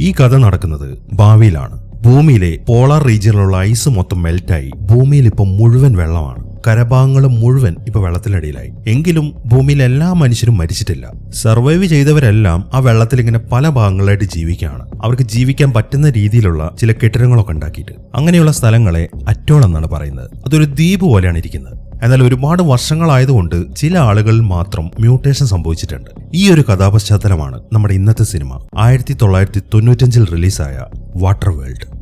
ഈ കഥ നടക്കുന്നത് ഭാവിയിലാണ്. ഭൂമിയിലെ പോളാർ റീജിയനിലുള്ള ഐസ് മൊത്തം മെൽറ്റായി. ഭൂമിയിൽ ഇപ്പം മുഴുവൻ വെള്ളമാണ്. കരഭാഗങ്ങൾ മുഴുവൻ ഇപ്പൊ വെള്ളത്തിനടിയിലായി. എങ്കിലും ഭൂമിയിൽ എല്ലാ മനുഷ്യരും മരിച്ചിട്ടില്ല. സർവൈവ് ചെയ്തവരെല്ലാം ആ വെള്ളത്തിൽ ഇങ്ങനെ പല ഭാഗങ്ങളായിട്ട് ജീവിക്കുകയാണ്. അവർക്ക് ജീവിക്കാൻ പറ്റുന്ന രീതിയിലുള്ള ചില കെട്ടിടങ്ങളൊക്കെ ഉണ്ടാക്കിയിട്ട്. അങ്ങനെയുള്ള സ്ഥലങ്ങളെ അറ്റോൾ എന്നാണ് പറയുന്നത്. അതൊരു ദ്വീപ് പോലെയാണ് ഇരിക്കുന്നത്. എന്നാൽ ഒരുപാട് വർഷങ്ങളായതുകൊണ്ട് ചില ആളുകളിൽ മാത്രം മ്യൂട്ടേഷൻ സംഭവിച്ചിട്ടുണ്ട്. ഈ ഒരു കഥാപശ്ചാത്തലമാണ് നമ്മുടെ ഇന്നത്തെ സിനിമ. ആയിരത്തി തൊള്ളായിരത്തി തൊണ്ണൂറ്റഞ്ചിൽ റിലീസായ വാട്ടർ വേൾഡ്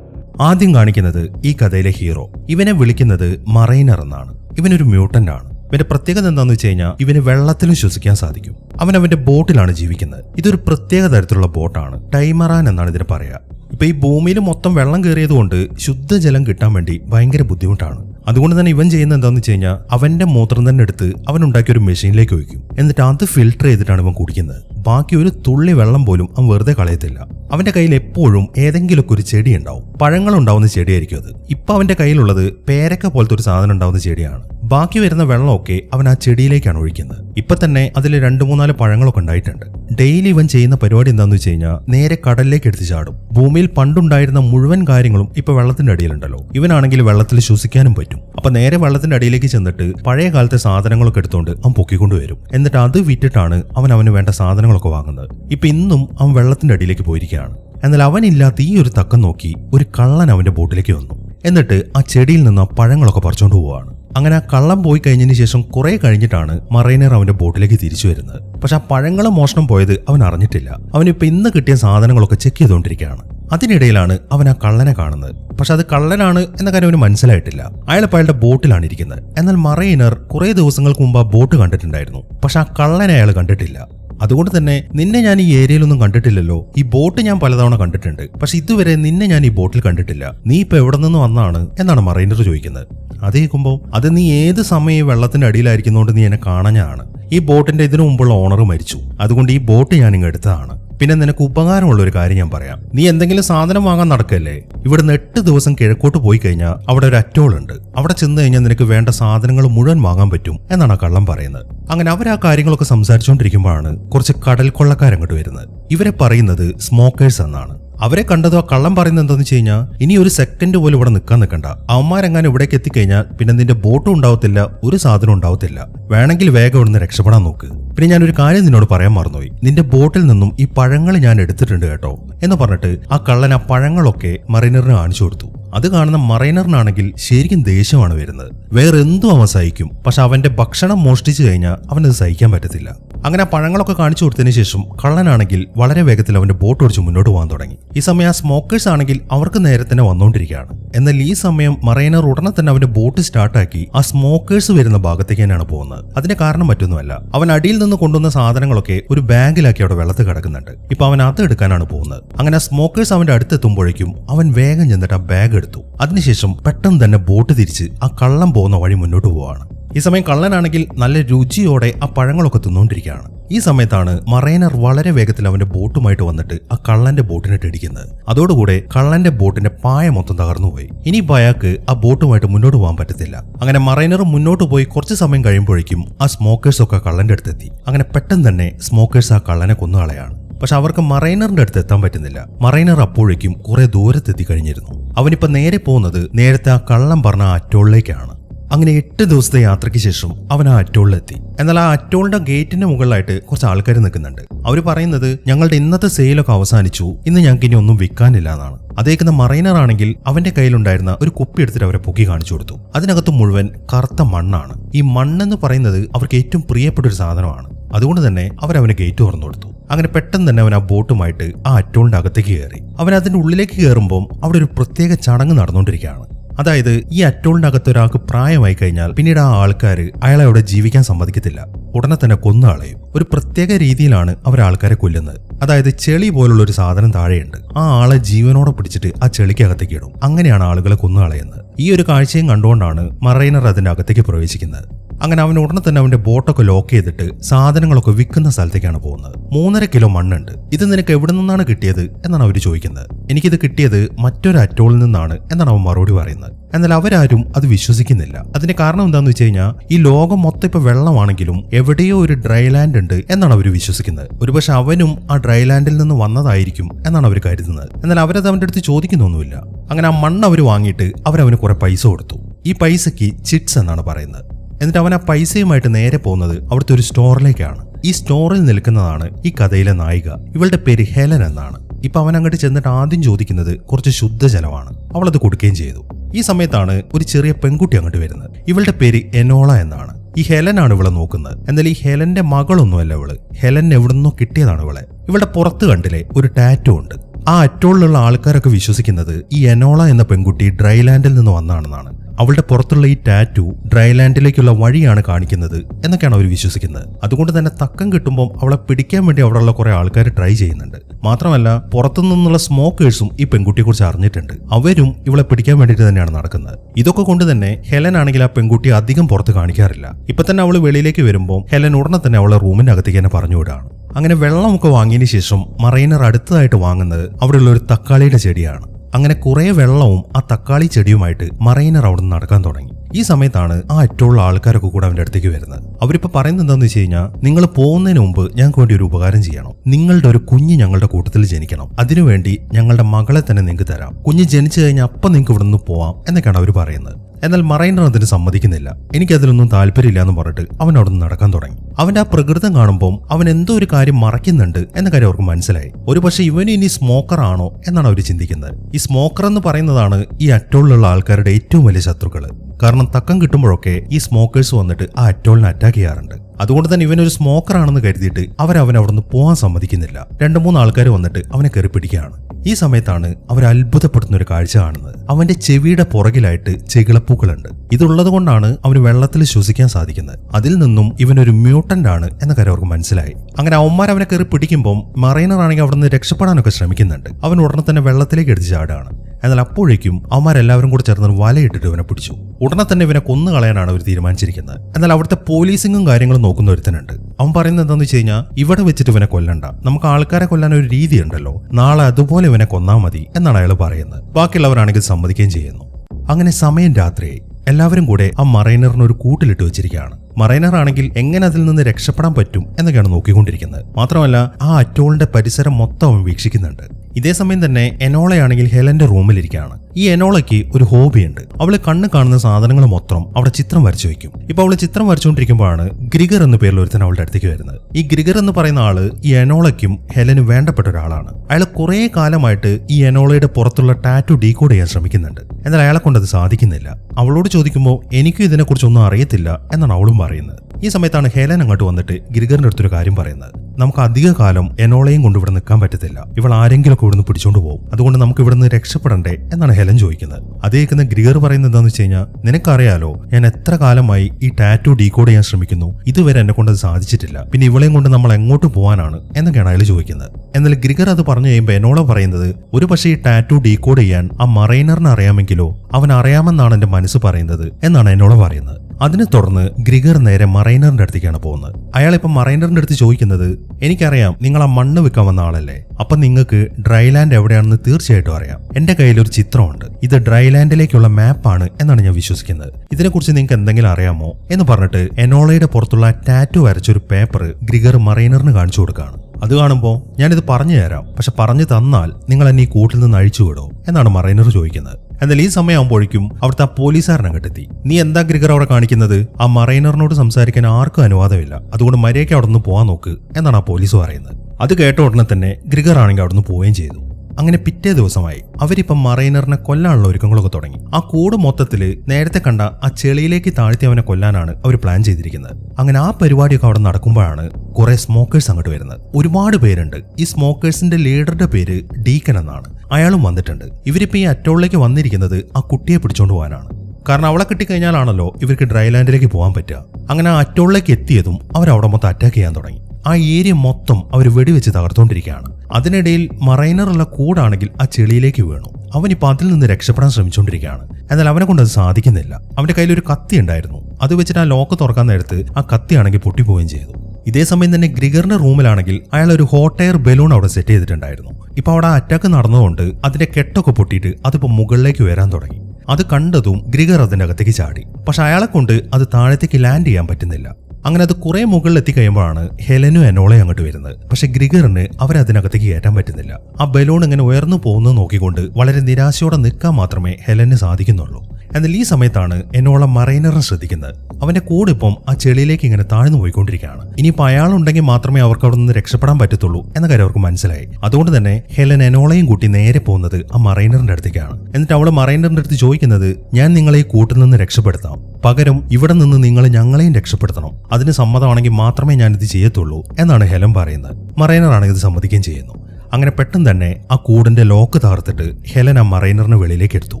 ആദ്യം കാണിക്കുന്നത് ഈ കഥയിലെ ഹീറോ. ഇവനെ വിളിക്കുന്നത് മറൈനർ എന്നാണ്. ഇവനൊരു മ്യൂട്ടന്റ് ആണ്. ഇവന്റെ പ്രത്യേകത എന്താണെന്ന് വെച്ച് കഴിഞ്ഞാൽ ഇവന് വെള്ളത്തിലും ശ്വസിക്കാൻ സാധിക്കും. അവൻ അവന്റെ ബോട്ടിലാണ് ജീവിക്കുന്നത്. ഇതൊരു പ്രത്യേക തരത്തിലുള്ള ബോട്ടാണ്. ടൈമറാൻ എന്നാണ് ഇതിനെ പറയുക ഇപ്പൊ ഈ ഭൂമിയിൽ മൊത്തം വെള്ളം കയറിയതുകൊണ്ട് ശുദ്ധജലം കിട്ടാൻ വേണ്ടി ഭയങ്കര ബുദ്ധിമുട്ടാണ്. അതുകൊണ്ട് തന്നെ ഇവൻ ചെയ്യുന്ന എന്താന്ന് വെച്ച് കഴിഞ്ഞാൽ അവന്റെ മൂത്രം തന്നെ എടുത്ത് അവൻ ഉണ്ടാക്കിയ ഒരു മെഷീനിലേക്ക് ഒഴിക്കും. എന്നിട്ട് അത് ഫിൽട്ടർ ചെയ്തിട്ടാണ് ഇവൻ കുടിക്കുന്നത്. ബാക്കി ഒരു തുള്ളി വെള്ളം പോലും അവൻ വെറുതെ കളയത്തില്ല. അവന്റെ കയ്യിൽ എപ്പോഴും ഏതെങ്കിലുമൊക്കെ ഒരു ചെടി ഉണ്ടാവും. പഴങ്ങൾ ഉണ്ടാവുന്ന ചെടിയായിരിക്കും അത്. ഇപ്പൊ അവന്റെ കയ്യിലുള്ളത് പേരക്ക പോലത്തെ ഒരു സാധനം ഉണ്ടാവുന്ന ചെടിയാണ്. ബാക്കി വരുന്ന വെള്ളമൊക്കെ അവൻ ആ ചെടിയിലേക്കാണ് ഒഴിക്കുന്നത്. ഇപ്പൊ തന്നെ അതിൽ രണ്ട് മൂന്നാൽ പഴങ്ങളൊക്കെ ഉണ്ടായിട്ടുണ്ട്. ഡെയിലി ഇവൻ ചെയ്യുന്ന പരിപാടി എന്താണെന്ന് വെച്ച് കഴിഞ്ഞാൽ നേരെ കടലിലേക്ക് എടുത്തു ചാടും. ഭൂമിയിൽ പണ്ടുണ്ടായിരുന്ന മുഴുവൻ കാര്യങ്ങളും ഇപ്പൊ വെള്ളത്തിന്റെ അടിയിലുണ്ടല്ലോ. ഇവനാണെങ്കിൽ വെള്ളത്തിൽ ശ്വസിക്കാനും പറ്റും. അപ്പൊ നേരെ വെള്ളത്തിന്റെ അടിയിലേക്ക് ചെന്നിട്ട് പഴയ കാലത്തെ സാധനങ്ങളൊക്കെ എടുത്തുകൊണ്ട് അവൻ പൊക്കിക്കൊണ്ടുവരും എന്നിട്ട് അത് വിറ്റിട്ടാണ് അവൻ അവന് വേണ്ട സാധനങ്ങളൊക്കെ വാങ്ങുന്നത്. ഇപ്പൊ ഇന്നും അവൻ വെള്ളത്തിന്റെ അടിയിലേക്ക് പോയിരിക്കുകയാണ്. എന്നാൽ അവനില്ലാത്ത ഈ ഒരു തക്കം നോക്കി ഒരു കള്ളൻ അവന്റെ ബോട്ടിലേക്ക് വന്നു. എന്നിട്ട് ആ ചെടിയിൽ നിന്ന് ആ പഴങ്ങളൊക്കെ പറിച്ചുകൊണ്ട് പോവുകയാണ് അങ്ങനെ ആ കള്ളം പോയി കഴിഞ്ഞതിന് ശേഷം കുറെ കഴിഞ്ഞിട്ടാണ് മറൈനർ അവന്റെ ബോട്ടിലേക്ക് തിരിച്ചു വരുന്നത്. പക്ഷെ ആ പഴങ്ങളെ മോഷണം പോയത് അവൻ അറിഞ്ഞിട്ടില്ല. അവനിപ്പോ ഇന്ന് കിട്ടിയ സാധനങ്ങളൊക്കെ ചെക്ക് ചെയ്തുകൊണ്ടിരിക്കുകയാണ്. അതിനിടയിലാണ് അവൻ ആ കള്ളനെ കാണുന്നത്. പക്ഷെ അത് കള്ളനാണ് എന്ന കാര്യം അവന് മനസ്സിലായിട്ടില്ല. അയാൾ അയാളുടെ ബോട്ടിലാണ് ഇരിക്കുന്നത്. എന്നാൽ മറൈനർ കുറെ ദിവസങ്ങൾക്ക് മുമ്പ് ആ ബോട്ട് കണ്ടിട്ടുണ്ടായിരുന്നു. പക്ഷെ ആ കള്ളനെ അയാൾ കണ്ടിട്ടില്ല. അതുകൊണ്ട് തന്നെ നിന്നെ ഞാൻ ഈ ഏരിയയിലൊന്നും കണ്ടിട്ടില്ലല്ലോ. ഈ ബോട്ട് ഞാൻ പലതവണ കണ്ടിട്ടുണ്ട്. പക്ഷെ ഇതുവരെ നിന്നെ ഞാൻ ഈ ബോട്ടിൽ കണ്ടിട്ടില്ല. നീ ഇപ്പൊ എവിടെ നിന്ന് വന്നാണ് എന്നാണ് മറൈനർ ചോദിക്കുന്നത്. അത് കേൾക്കുമ്പോൾ അത് നീ ഏത് സമയം ഈ വെള്ളത്തിന്റെ അടിയിലായിരിക്കുന്നതുകൊണ്ട് നീ എന്നെ കാണാനാണ് ഈ ബോട്ടിന്റെ ഇതിനു മുമ്പുള്ള ഓണർ മരിച്ചു. അതുകൊണ്ട് ഈ ബോട്ട് ഞാൻ ഇങ്ങ് എടുത്തതാണ്. പിന്നെ നിനക്ക് ഉപകാരമുള്ള ഒരു കാര്യം ഞാൻ പറയാം. നീ എന്തെങ്കിലും സാധനം വാങ്ങാൻ നടക്കല്ലേ? ഇവിടുന്ന് എട്ട് ദിവസം കിഴക്കോട്ട് പോയി കഴിഞ്ഞാൽ അവിടെ ഒരു അറ്റോൾ ഉണ്ട് അവിടെ ചെന്ന് കഴിഞ്ഞാൽ നിനക്ക് വേണ്ട സാധനങ്ങൾ മുഴുവൻ വാങ്ങാൻ പറ്റും എന്നാണ് ആ കള്ളം പറയുന്നത്. അങ്ങനെ അവർ ആ കാര്യങ്ങളൊക്കെ സംസാരിച്ചുകൊണ്ടിരിക്കുമ്പോഴാണ് കുറച്ച് കടൽ കൊള്ളക്കാരങ്ങോട്ട് വരുന്നത്. ഇവരെ പറയുന്നത് സ്മോക്കേഴ്സ് എന്നാണ്. അവരെ കണ്ടതോ കള്ളം പറയുന്നത് എന്താണെന്ന് വെച്ച് കഴിഞ്ഞാൽ ഇനി ഒരു സെക്കൻഡ് പോലും ഇവിടെ നിൽക്കാൻ നിൽക്കണ്ട. അവന്മാരെങ്ങാനും ഇവിടേക്ക് എത്തിക്കഴിഞ്ഞാൽ പിന്നെ നിന്റെ ബോട്ടും ഉണ്ടാവത്തില്ല ഒരു സാധനവും ഉണ്ടാവത്തില്ല. വേണമെങ്കിൽ വേഗം ഇവിടുന്ന് രക്ഷപ്പെടാൻ നോക്ക്. പിന്നെ ഞാൻ ഒരു കാര്യം നിന്നോട് പറയാൻ മറന്നുപോയി. നിന്റെ ബോട്ടിൽ നിന്നും ഈ പഴങ്ങൾ ഞാൻ എടുത്തിട്ടുണ്ട് കേട്ടോ. എന്ന് പറഞ്ഞിട്ട് ആ കള്ളൻ ആ പഴങ്ങളൊക്കെ മറൈനറിന് കാണിച്ചു കൊടുത്തു. അത് കാണുന്ന മറൈനറിനാണെങ്കിൽ ശരിക്കും ദേഷ്യമാണ് വരുന്നത്. വേറെ എന്തും അവൻ സഹിക്കും. പക്ഷെ അവന്റെ ഭക്ഷണം മോഷ്ടിച്ചു കഴിഞ്ഞാൽ അവനത് സഹിക്കാൻ പറ്റത്തില്ല. അങ്ങനെ ആ പഴങ്ങളൊക്കെ കാണിച്ചു കൊടുത്തതിന് ശേഷം കള്ളനാണെങ്കിൽ വളരെ വേഗത്തിൽ അവന്റെ ബോട്ട് ഓടിച്ച് മുന്നോട്ട് പോകാൻ തുടങ്ങി. ഈ സമയം ആ സ്മോക്കേഴ്സ് ആണെങ്കിൽ അവർക്ക് നേരെ തന്നെ വന്നുകൊണ്ടിരിക്കുകയാണ്. എന്നാൽ ഈ സമയം മറൈനർ ഉടനെ തന്നെ അവന്റെ ബോട്ട് സ്റ്റാർട്ടാക്കി ആ സ്മോക്കേഴ്സ് വരുന്ന ഭാഗത്തേക്ക് തന്നെയാണ് പോകുന്നത്. അതിന്റെ കാരണം മറ്റൊന്നുമല്ല. അവൻ അടിയിൽ നിന്ന് കൊണ്ടുവന്ന സാധനങ്ങളൊക്കെ ഒരു ബാഗിലാക്കി അവിടെ വെള്ളത്തിൽ കിടക്കുന്നുണ്ട്. ഇപ്പൊ അവൻ അത് എടുക്കാനാണ് പോകുന്നത്. അങ്ങനെ സ്മോക്കേഴ്സ് അവന്റെ അടുത്തെത്തുമ്പോഴേക്കും അവൻ വേഗം ചെന്നിട്ട് ആ ബാഗ് എടുത്തു. അതിനുശേഷം പെട്ടെന്ന് തന്നെ ബോട്ട് തിരിച്ച് ആ കള്ളം പോകുന്ന വഴി മുന്നോട്ട് പോവാണ്. ഈ സമയം കള്ളനാണെങ്കിൽ നല്ല രുചിയോടെ ആ പഴങ്ങളൊക്കെ തിന്നുകൊണ്ടിരിക്കുകയാണ് ഈ സമയത്താണ് മറൈനർ വളരെ വേഗത്തിൽ അവന്റെ ബോട്ടുമായിട്ട് വന്നിട്ട് ആ കള്ളന്റെ ബോട്ടിനിട്ട് ഇടിക്കുന്നത് അതോടുകൂടെ കള്ളന്റെ ബോട്ടിന്റെ പായ മൊത്തം തകർന്നുപോയി ഇനി അയാൾക്ക് ആ ബോട്ടുമായിട്ട് മുന്നോട്ട് പോകാൻ പറ്റത്തില്ല. അങ്ങനെ മറൈനർ മുന്നോട്ട് പോയി കുറച്ച് സമയം കഴിയുമ്പോഴേക്കും ആ സ്മോക്കേഴ്സ് ഒക്കെ കള്ളന്റെ അടുത്തെത്തി. അങ്ങനെ പെട്ടെന്ന് തന്നെ സ്മോക്കേഴ്സ് ആ കള്ളനെ കൊന്നുകളയാണ് പക്ഷെ അവർക്ക് മറൈനറിന്റെ അടുത്ത് എത്താൻ പറ്റുന്നില്ല. മറൈനർ അപ്പോഴേക്കും കുറെ ദൂരത്തെത്തി കഴിഞ്ഞിരുന്നു. അവനിപ്പോ നേരെ പോകുന്നത് നേരത്തെ ആ കള്ളം പറഞ്ഞ ആ അറ്റോളിലേക്കാണ് അങ്ങനെ എട്ട് ദിവസത്തെ യാത്രയ്ക്ക് ശേഷം അവൻ ആ അറ്റോളിലെത്തി. എന്നാൽ ആ അറ്റോളിന്റെ ഗേറ്റിന്റെ മുകളിലായിട്ട് കുറച്ച് ആൾക്കാർ നിൽക്കുന്നുണ്ട്. അവർ പറയുന്നത് ഞങ്ങളുടെ ഇന്നത്തെ സെയിലൊക്കെ അവസാനിച്ചു. ഇന്ന് ഞങ്ങൾക്ക് ഇനി ഒന്നും വിൽക്കാനില്ല എന്നാണ്. അതേക്കുന്ന മറൈനർ ആണെങ്കിൽ അവന്റെ കയ്യിലുണ്ടായിരുന്ന ഒരു കുപ്പി എടുത്തിട്ട് അവരെ പൊക്കി കാണിച്ചു കൊടുത്തു. അതിനകത്ത് മുഴുവൻ കറുത്ത മണ്ണാണ്. ഈ മണ്ണെന്ന് പറയുന്നത് അവർക്ക് ഏറ്റവും പ്രിയപ്പെട്ട ഒരു സാധനമാണ്. അതുകൊണ്ട് തന്നെ അവരവന് ഗേറ്റ് തുറന്നു കൊടുത്തു. അങ്ങനെ പെട്ടെന്ന് തന്നെ അവൻ ആ ബോട്ടുമായിട്ട് ആ അറ്റോളിന്റെ അകത്തേക്ക് കയറി. അവൻ അതിന്റെ ഉള്ളിലേക്ക് കയറുമ്പോൾ അവിടെ ഒരു പ്രത്യേക ചടങ്ങ് നടന്നുകൊണ്ടിരിക്കുകയാണ്. അതായത് ഈ അറ്റോളിനകത്ത് ഒരാൾക്ക് പ്രായമായി കഴിഞ്ഞാൽ പിന്നീട് ആ ആൾക്കാർ അയാളെ അവിടെ ജീവിക്കാൻ സമ്മതിക്കത്തില്ല. ഉടനെ തന്നെ കൊന്നുകളയും ഒരു പ്രത്യേക രീതിയിലാണ് അവർ ആൾക്കാരെ കൊല്ലുന്നത്. അതായത് ചെളി പോലുള്ള ഒരു സാധനം താഴെയുണ്ട്. ആ ആളെ ജീവനോടെ പിടിച്ചിട്ട് ആ ചെളിക്കകത്തേക്ക് ഇടും. അങ്ങനെയാണ് ആളുകളെ കൊന്നുകളയുന്നത് ഈ ഒരു കാഴ്ചയും കണ്ടുകൊണ്ടാണ് മറൈനർ അതിന്റെ അകത്തേക്ക് പ്രവേശിക്കുന്നത്. അങ്ങനെ അവൻ ഉടനെ തന്നെ അവന്റെ ബോട്ടൊക്കെ ലോക്ക് ചെയ്തിട്ട് സാധനങ്ങളൊക്കെ വിൽക്കുന്ന സ്ഥലത്തേക്കാണ് പോകുന്നത്. മൂന്നര കിലോ മണ്ണുണ്ട്. ഇത് നിനക്ക് എവിടെ നിന്നാണ് കിട്ടിയത് എന്നാണ് അവർ ചോദിക്കുന്നത്. എനിക്കിത് കിട്ടിയത് മറ്റൊരു അറ്റോളിൽ നിന്നാണ് എന്നാണ് അവൻ മറുപടി പറയുന്നത്. എന്നാൽ അവരാരും അത് വിശ്വസിക്കുന്നില്ല. അതിന്റെ കാരണം എന്താന്ന് വെച്ച് കഴിഞ്ഞാൽ ഈ ലോകം മൊത്തം ഇപ്പൊ വെള്ളമാണെങ്കിലും എവിടെയോ ഒരു ഡ്രൈ ലാൻഡ് ഉണ്ട് എന്നാണ് അവർ വിശ്വസിക്കുന്നത്. ഒരുപക്ഷെ അവനും ആ ഡ്രൈ ലാൻഡിൽ നിന്ന് വന്നതായിരിക്കും എന്നാണ് അവർ കരുതുന്നത്. എന്നാൽ അവരത് അവന്റെ അടുത്ത് ചോദിക്കുന്നൊന്നുമില്ല. അങ്ങനെ ആ മണ്ണ് അവർ വാങ്ങിയിട്ട് അവരവന് കുറെ പൈസ കൊടുത്തു. ഈ പൈസയ്ക്ക് ചിറ്റ്സ് എന്നാണ് പറയുന്നത്. എന്നിട്ട് അവൻ ആ പൈസയുമായിട്ട് നേരെ പോകുന്നത് അവിടുത്തെ ഒരു സ്റ്റോറിലേക്കാണ്. ഈ സ്റ്റോറിൽ നിൽക്കുന്നതാണ് ഈ കഥയിലെ നായിക. ഇവളുടെ പേര് ഹെലൻ എന്നാണ്. ഇപ്പൊ അവൻ അങ്ങോട്ട് ചെന്നിട്ട് ആദ്യം ചോദിക്കുന്നത് കുറച്ച് ശുദ്ധജലമാണ് അവളത് കൊടുക്കുകയും ചെയ്തു. ഈ സമയത്താണ് ഒരു ചെറിയ പെൺകുട്ടി അങ്ങോട്ട് വരുന്നത്. ഇവളുടെ പേര് എനോള എന്നാണ്. ഈ ഹെലനാണ് ഇവളെ നോക്കുന്നത്. എന്നാൽ ഈ ഹെലന്റെ മകളൊന്നുമല്ല ഇവൾ. ഹെലൻ എവിടുന്നോ കിട്ടിയതാണ് ഇവളെ. ഇവളുടെ പുറത്ത് കണ്ടില്ലേ ഒരു ടാറ്റു ഉണ്ട്. ആ അറ്റോളിലുള്ള ആൾക്കാരൊക്കെ വിശ്വസിക്കുന്നത് ഈ എനോള എന്ന പെൺകുട്ടി ഡ്രൈലാൻഡിൽ നിന്ന് വന്നാണെന്നാണ് അവളുടെ പുറത്തുള്ള ഈ ടാറ്റു ഡ്രൈലാൻഡിലേക്കുള്ള വഴിയാണ് കാണിക്കുന്നത് എന്നൊക്കെയാണ് അവർ വിശ്വസിക്കുന്നത്. അതുകൊണ്ട് തന്നെ തക്കം കിട്ടുമ്പോൾ അവളെ പിടിക്കാൻ വേണ്ടി അവിടെയുള്ള കുറെ ആൾക്കാർ ട്രൈ ചെയ്യുന്നുണ്ട്. മാത്രമല്ല പുറത്തു നിന്നുള്ള സ്മോക്കേഴ്സും ഈ പെൺകുട്ടിയെ കുറിച്ച് അറിഞ്ഞിട്ടുണ്ട്. അവരും ഇവളെ പിടിക്കാൻ വേണ്ടിയിട്ട് തന്നെയാണ് നടക്കുന്നത്. ഇതൊക്കെ കൊണ്ട് തന്നെ ഹെലൻ ആണെങ്കിൽ ആ പെൺകുട്ടി അധികം പുറത്ത് കാണിക്കാറില്ല. ഇപ്പൊ തന്നെ അവൾ വെളിയിലേക്ക് വരുമ്പോൾ ഹെലൻ ഉടനെ തന്നെ അവളെ റൂമിനകത്തേക്ക് തന്നെ പറഞ്ഞു വിടാണ്. അങ്ങനെ വെള്ളമൊക്കെ വാങ്ങിയതിന് ശേഷം മറൈനർ അടുത്തതായിട്ട് വാങ്ങുന്നത് അവിടെയുള്ള ഒരു തക്കാളിയുടെ ചെടിയാണ്. അങ്ങനെ കുറേ വെള്ളവും ആ തക്കാളി ചെടിയുമായിട്ട് മറൈനർ അവിടെ നിന്ന് നടക്കാൻ തുടങ്ങി. ഈ സമയത്താണ് ആ അറ്റുള്ള ആൾക്കാരൊക്കെ കൂടെ അവന്റെ അടുത്തേക്ക് വരുന്നത്. അവരിപ്പോ പറയുന്നത് എന്താണെന്ന് വെച്ച് കഴിഞ്ഞാൽ നിങ്ങൾ പോകുന്നതിന് മുമ്പ് ഞങ്ങൾക്ക് വേണ്ടി ഒരു ഉപകാരം ചെയ്യണം. നിങ്ങളുടെ ഒരു കുഞ്ഞ് ഞങ്ങളുടെ കൂട്ടത്തിൽ ജനിക്കണം. അതിനുവേണ്ടി ഞങ്ങളുടെ മകളെ തന്നെ നിങ്ങൾക്ക് തരാം. കുഞ്ഞ് ജനിച്ചു കഴിഞ്ഞാൽ അപ്പം നിങ്ങൾക്ക് ഇവിടെ നിന്ന് പോവാം എന്നൊക്കെയാണ് അവർ പറയുന്നത്. എന്നാൽ മറൈനർ അതിന് സമ്മതിക്കുന്നില്ല. എനിക്കതിലൊന്നും താല്പര്യമില്ല എന്ന് പറഞ്ഞിട്ട് അവൻ അവിടെ നടക്കാൻ തുടങ്ങി. അവന്റെ ആ പ്രകൃതം കാണുമ്പോൾ അവൻ എന്തോ ഒരു കാര്യം മറയ്ക്കുന്നുണ്ട് എന്ന കാര്യം അവർക്ക് മനസ്സിലായി. ഒരു പക്ഷേ ഇവന് ഇനി സ്മോക്കർ ആണോ എന്നാണ് അവർ ചിന്തിക്കുന്നത്. ഈ സ്മോക്കർ എന്ന് പറയുന്നതാണ് ഈ അറ്റോളിലുള്ള ആൾക്കാരുടെ ഏറ്റവും വലിയ ശത്രുക്കൾ കാരണം തക്കം കിട്ടുമ്പോഴൊക്കെ ഈ സ്മോക്കേഴ്സ് വന്നിട്ട് ആ അറ്റോളിനെ അറ്റാക്ക് ചെയ്യാറുണ്ട്. അതുകൊണ്ട് തന്നെ ഇവനൊരു സ്മോക്കർ ആണെന്ന് കരുതിയിട്ട് അവരവൻ അവിടെ നിന്ന് പോകാൻ സമ്മതിക്കുന്നില്ല. രണ്ട് മൂന്ന് ആൾക്കാർ വന്നിട്ട് അവനെ കയറി പിടിക്കുകയാണ്. ഈ സമയത്താണ് അവർ അത്ഭുതപ്പെടുത്തുന്ന ഒരു കാഴ്ച കാണുന്നത്. അവന്റെ ചെവിയുടെ പുറകിലായിട്ട് ചെകിളപ്പൂക്കളുണ്ട്. ഇതുള്ളത് കൊണ്ടാണ് അവന് വെള്ളത്തിൽ ശ്വസിക്കാൻ സാധിക്കുന്നത്. അതിൽ നിന്നും ഇവനൊരു മ്യൂട്ടന്റ് ആണ് എന്ന കാര്യം അവർക്ക് മനസ്സിലായി. അങ്ങനെ അവന്മാർ അവനെ കയറി പിടിക്കുമ്പോൾ മറൈനർ ആണെങ്കിൽ അവിടുന്ന് രക്ഷപ്പെടാനൊക്കെ ശ്രമിക്കുന്നുണ്ട്. അവൻ ഉടനെ തന്നെ വെള്ളത്തിലേക്ക് എടുത്ത് ചാടുകയാണ് എന്നാൽ അപ്പോഴേക്കും അവന്മാരെല്ലാവരും കൂടെ ചേർന്ന് വലയിട്ടിട്ട് ഇവനെ പിടിച്ചു. ഉടനെ തന്നെ ഇവനെ കൊന്നു കളയാനാണ് അവർ തീരുമാനിച്ചിരിക്കുന്നത്. എന്നാൽ അവിടുത്തെ പോലീസിങ്ങും കാര്യങ്ങളും നോക്കുന്ന ഒരുത്തനുണ്ട്. അവൻ പറയുന്നത് എന്താണെന്ന് വെച്ച് കഴിഞ്ഞാൽ ഇവിടെ വെച്ചിട്ട് ഇവനെ കൊല്ലണ്ട. നമുക്ക് ആൾക്കാരെ കൊല്ലാൻ ഒരു രീതി ഉണ്ടല്ലോ നാളെ അതുപോലെ ഇവനെ കൊന്നാൽ മതി എന്നാണ് അയാൾ പറയുന്നത്. ബാക്കിയുള്ളവരാണെങ്കിൽ സമ്മതിക്കുകയും ചെയ്യുന്നു. അങ്ങനെ സമയം രാത്രിയായി എല്ലാവരും കൂടെ ആ മറൈനറിന് ഒരു കൂട്ടിലിട്ട് വെച്ചിരിക്കുകയാണ്. മറൈനർ ആണെങ്കിൽ എങ്ങനെ അതിൽ നിന്ന് രക്ഷപ്പെടാൻ പറ്റും എന്നൊക്കെയാണ് നോക്കിക്കൊണ്ടിരിക്കുന്നത്. മാത്രമല്ല ആ അറ്റോളിന്റെ പരിസരം മൊത്തം അവൻ വീക്ഷിക്കുന്നുണ്ട്. ഇതേ സമയം തന്നെ എനോളയാണെങ്കിൽ ഹെലന്റെ റൂമിലിരിക്കുകയാണ്. ഈ എനോളയ്ക്ക് ഒരു ഹോബിയുണ്ട്. അവൾ കണ്ണ് കാണുന്ന സാധനങ്ങൾ മൊത്തം അവിടെ ചിത്രം വരച്ചു വെക്കും. ഇപ്പൊ അവൾ ചിത്രം വരച്ചുകൊണ്ടിരിക്കുമ്പോഴാണ് ഗ്രിഗർ എന്ന പേരിൽ ഒരുത്തൻ അവളുടെ അടുത്തേക്ക് വരുന്നത്. ഈ ഗ്രിഗർ എന്ന് പറയുന്ന ആൾ ഈ എനോളയ്ക്കും ഹെലനും വേണ്ടപ്പെട്ട ഒരാളാണ്. അയാൾ കുറെ കാലമായിട്ട് ഈ എനോളയുടെ പുറത്തുള്ള ടാറ്റു ഡീകോഡ് ചെയ്യാൻ ശ്രമിക്കുന്നുണ്ട്. എന്നാൽ അയാളെ കൊണ്ട് അത് സാധിക്കുന്നില്ല. അവളോട് ചോദിക്കുമ്പോൾ എനിക്കും ഇതിനെക്കുറിച്ചൊന്നും അറിയത്തില്ല എന്നാണ് അവളും പറയുന്നത്. ഈ സമയത്താണ് ഹേലൻ അങ്ങോട്ട് വന്നിട്ട് ഗിരിഗറിന്റെ അടുത്തൊരു കാര്യം പറയുന്നത്. നമുക്ക് അധിക കാലം എനോളയും കൊണ്ട് ഇവിടെ നിൽക്കാൻ പറ്റത്തില്ല. ഇവൾ ആരെങ്കിലും ആരെങ്കിലുമൊക്കെ ഇവിടുന്ന് പിടിച്ചോണ്ട് പോകും അതുകൊണ്ട് നമുക്ക് ഇവിടുന്ന് രക്ഷപ്പെടണ്ടേ എന്നാണ് ഹെലൻ ചോദിക്കുന്നത്. അത് കേൾക്കുന്ന ഗ്രിഗർ പറയുന്നത് എന്താണെന്ന് വെച്ച് കഴിഞ്ഞാൽ നിനക്കറിയാലോ ഞാൻ എത്ര കാലമായി ഈ ടാറ്റു ഡീകോഡ് ചെയ്യാൻ ശ്രമിക്കുന്നു. ഇതുവരെ എന്നെ കൊണ്ട് സാധിച്ചിട്ടില്ല. പിന്നെ ഇവളെയും കൊണ്ട് നമ്മൾ എങ്ങോട്ട് പോകാനാണ് എന്നൊക്കെയാണ് അയാൾ ചോദിക്കുന്നത്. എന്നാൽ ഗ്രിഗർ അത് പറഞ്ഞു കഴിയുമ്പോൾ എന്നോള പറയുന്നത് ഒരു പക്ഷേ ഈ ടാറ്റു ഡീകോഡ് ചെയ്യാൻ ആ മറൈനറിന് അറിയാമെങ്കിലോ? അവൻ അറിയാമെന്നാണ് എന്റെ മനസ്സ് പറയുന്നത് എന്നാണ് എന്നോട് പറയുന്നത്. അതിനെ തുടർന്ന് ഗ്രിഗർ നേരെ മറൈനറിന്റെ അടുത്തേക്കാണ് പോകുന്നത്. അയാൾ ഇപ്പം മറൈനറിന്റെ അടുത്ത് ചോദിക്കുന്നത് എനിക്കറിയാം നിങ്ങൾ ആ മണ്ണ് വിൽക്കാൻ വന്ന ആളല്ലേ? അപ്പൊ നിങ്ങൾക്ക് ഡ്രൈലാൻഡ് എവിടെയാണെന്ന് തീർച്ചയായിട്ടും അറിയാം. എന്റെ കയ്യിൽ ഒരു ചിത്രമുണ്ട്. ഇത് ഡ്രൈലാൻഡിലേക്കുള്ള മാപ്പാണ് എന്നാണ് ഞാൻ വിശ്വസിക്കുന്നത്. ഇതിനെക്കുറിച്ച് നിങ്ങൾക്ക് എന്തെങ്കിലും അറിയാമോ? എന്ന് പറഞ്ഞിട്ട് എനോളയുടെ പുറത്തുള്ള ടാറ്റു വരച്ചൊരു പേപ്പർ ഗ്രിഗർ മറൈനറിന് കാണിച്ചു കൊടുക്കുകയാണ്. അത് കാണുമ്പോൾ ഞാനിത് പറഞ്ഞു തരാം. പക്ഷെ പറഞ്ഞു തന്നാൽ നിങ്ങൾ എന്നെ ഈ കൂട്ടിൽ നിന്ന് അഴിച്ചു വിടോ എന്നാണ് മറൈനർ ചോദിക്കുന്നത്. എന്നാൽ ഈ സമയമാകുമ്പോഴേക്കും അവിടുത്തെ ആ പോലീസുകാരനെ കണ്ടെത്തി നീ എന്താ ഗ്രിഗർ അവിടെ കാണിക്കുന്നത്? ആ മറൈനറിനോട് സംസാരിക്കാൻ ആർക്കും അനുവാദമില്ല. അതുകൊണ്ട് മര്യാദയ്ക്ക് അവിടെ നിന്ന് പോകാൻ നോക്ക് എന്നാണ് ആ പോലീസ് പറയുന്നത്. അത് കേട്ട ഉടനെ തന്നെ ഗ്രിഗർ ആണെങ്കിൽ അവിടെ നിന്ന് പോവുകയും ചെയ്തു. അങ്ങനെ പിറ്റേ ദിവസമായി അവരിപ്പം മറൈനറിനെ കൊല്ലാനുള്ള ഒരുക്കങ്ങളൊക്കെ തുടങ്ങി. ആ കൂട് മൊത്തത്തിൽ നേരത്തെ കണ്ട ആ ചെളിയിലേക്ക് താഴ്ത്തി അവനെ കൊല്ലാനാണ് അവർ പ്ലാൻ ചെയ്തിരിക്കുന്നത്. അങ്ങനെ ആ പരിപാടിയൊക്കെ അവിടെ നടക്കുമ്പോഴാണ് കുറെ സ്മോക്കേഴ്സ് അങ്ങോട്ട് വരുന്നത്. ഒരുപാട് പേരുണ്ട്. ഈ സ്മോക്കേഴ്സിന്റെ ലീഡറുടെ പേര് ഡീക്കൻ എന്നാണ്. അയാളും വന്നിട്ടുണ്ട്. ഇവരിപ്പം ഈ അറ്റോളിലേക്ക് വന്നിരിക്കുന്നത് ആ കുട്ടിയെ പിടിച്ചോണ്ട് പോകാനാണ്. കാരണം അവളെ കിട്ടിക്കഴിഞ്ഞാലാണല്ലോ ഇവർക്ക് ഡ്രൈലാൻഡിലേക്ക് പോകാൻ പറ്റുക. അങ്ങനെ ആ അറ്റോളിലേക്ക് എത്തിയതും അവർ അവിടെ മൊത്തം അറ്റാക്ക് ചെയ്യാൻ തുടങ്ങി. ആ ഏരിയ മൊത്തം അവർ വെടിവെച്ച് തകർത്തുകൊണ്ടിരിക്കുകയാണ് അതിനിടയിൽ മറൈനറുള്ള കൂടാണെങ്കിൽ ആ ചെളിയിലേക്ക് വീണു. അവനിപ്പോൾ അതിൽ നിന്ന് രക്ഷപ്പെടാൻ ശ്രമിച്ചുകൊണ്ടിരിക്കുകയാണ് എന്നാൽ അവനെ കൊണ്ട് അത് സാധിക്കുന്നില്ല. അവന്റെ കയ്യിൽ ഒരു കത്തി ഉണ്ടായിരുന്നു. അത് വെച്ചിട്ട് ആ ലോക്ക് തുറക്കാൻ നേരത്ത് ആ കത്തി ആണെങ്കിൽ പൊട്ടിപ്പോവുകയും ചെയ്തു. ഇതേ സമയം തന്നെ ഗ്രിഗറിന്റെ റൂമിലാണെങ്കിൽ അയാൾ ഒരു ഹോട്ട് എയർ ബലൂൺ അവിടെ സെറ്റ് ചെയ്തിട്ടുണ്ടായിരുന്നു. ഇപ്പൊ അവിടെ അറ്റാക്ക് നടന്നതുകൊണ്ട് അതിന്റെ കെട്ടൊക്കെ പൊട്ടിയിട്ട് അതിപ്പോ മുകളിലേക്ക് വരാൻ തുടങ്ങി. അത് കണ്ടതും ഗ്രിഗർ അതിന്റെ അകത്തേക്ക് ചാടി. പക്ഷെ അയാളെ കൊണ്ട് അത് താഴത്തേക്ക് ലാൻഡ് ചെയ്യാൻ പറ്റുന്നില്ല. അങ്ങനെ അത് കുറെ മുകളിൽ എത്തിക്കഴിയുമ്പോഴാണ് ഹെലനും എനോളയും അങ്ങോട്ട് വരുന്നത്. പക്ഷെ ഗ്രിഗറിന് അവരതിനകത്ത് കയറ്റാൻ പറ്റുന്നില്ല. ആ ബലൂൺ ഇങ്ങനെ ഉയർന്നു പോകുന്നത് നോക്കിക്കൊണ്ട് വളരെ നിരാശയോടെ നിൽക്കാൻ മാത്രമേ ഹെലന് സാധിക്കുന്നുള്ളൂ. എന്നാൽ ഈ സമയത്താണ് എന്നോളം മറൈനറെ ശ്രദ്ധിക്കുന്നത്. അവന്റെ കൂടെ ഇപ്പം ആ ചെളിയിലേക്ക് ഇങ്ങനെ താഴ്ന്നു പോയിക്കൊണ്ടിരിക്കുകയാണ്. ഇനിയിപ്പോൾ അയാളുണ്ടെങ്കിൽ മാത്രമേ അവർക്ക് അവിടെ നിന്ന് രക്ഷപ്പെടാൻ പറ്റത്തുള്ളൂ എന്ന കാര്യം അവർക്ക് മനസ്സിലായി. അതുകൊണ്ട് തന്നെ ഹെലൻ എനോളയും കൂട്ടി നേരെ പോകുന്നത് ആ മറൈനറിന്റെ അടുത്തേക്കാണ്. എന്നിട്ട് അവൾ മറൈനറിന്റെ അടുത്ത് ചോദിക്കുന്നത് ഞാൻ നിങ്ങളെ കൂട്ടിൽ നിന്ന് രക്ഷപ്പെടുത്താം. പകരം ഇവിടെ നിന്ന് നിങ്ങൾ ഞങ്ങളെയും രക്ഷപ്പെടുത്തണം. അതിന് സമ്മതമാണെങ്കിൽ മാത്രമേ ഞാൻ ഇത് ചെയ്യത്തുള്ളൂ എന്നാണ് ഹെലൻ പറയുന്നത്. മറൈനർ ആണെങ്കിൽ ഇത് സമ്മതിക്കുകയും ചെയ്യുന്നു. അങ്ങനെ പെട്ടെന്ന് തന്നെ ആ കൂടിന്റെ ലോക്ക് തകർത്തിട്ട് ഹെലൻ ആ മറൈനറിന് വെളിയിലേക്ക് എടുത്തു.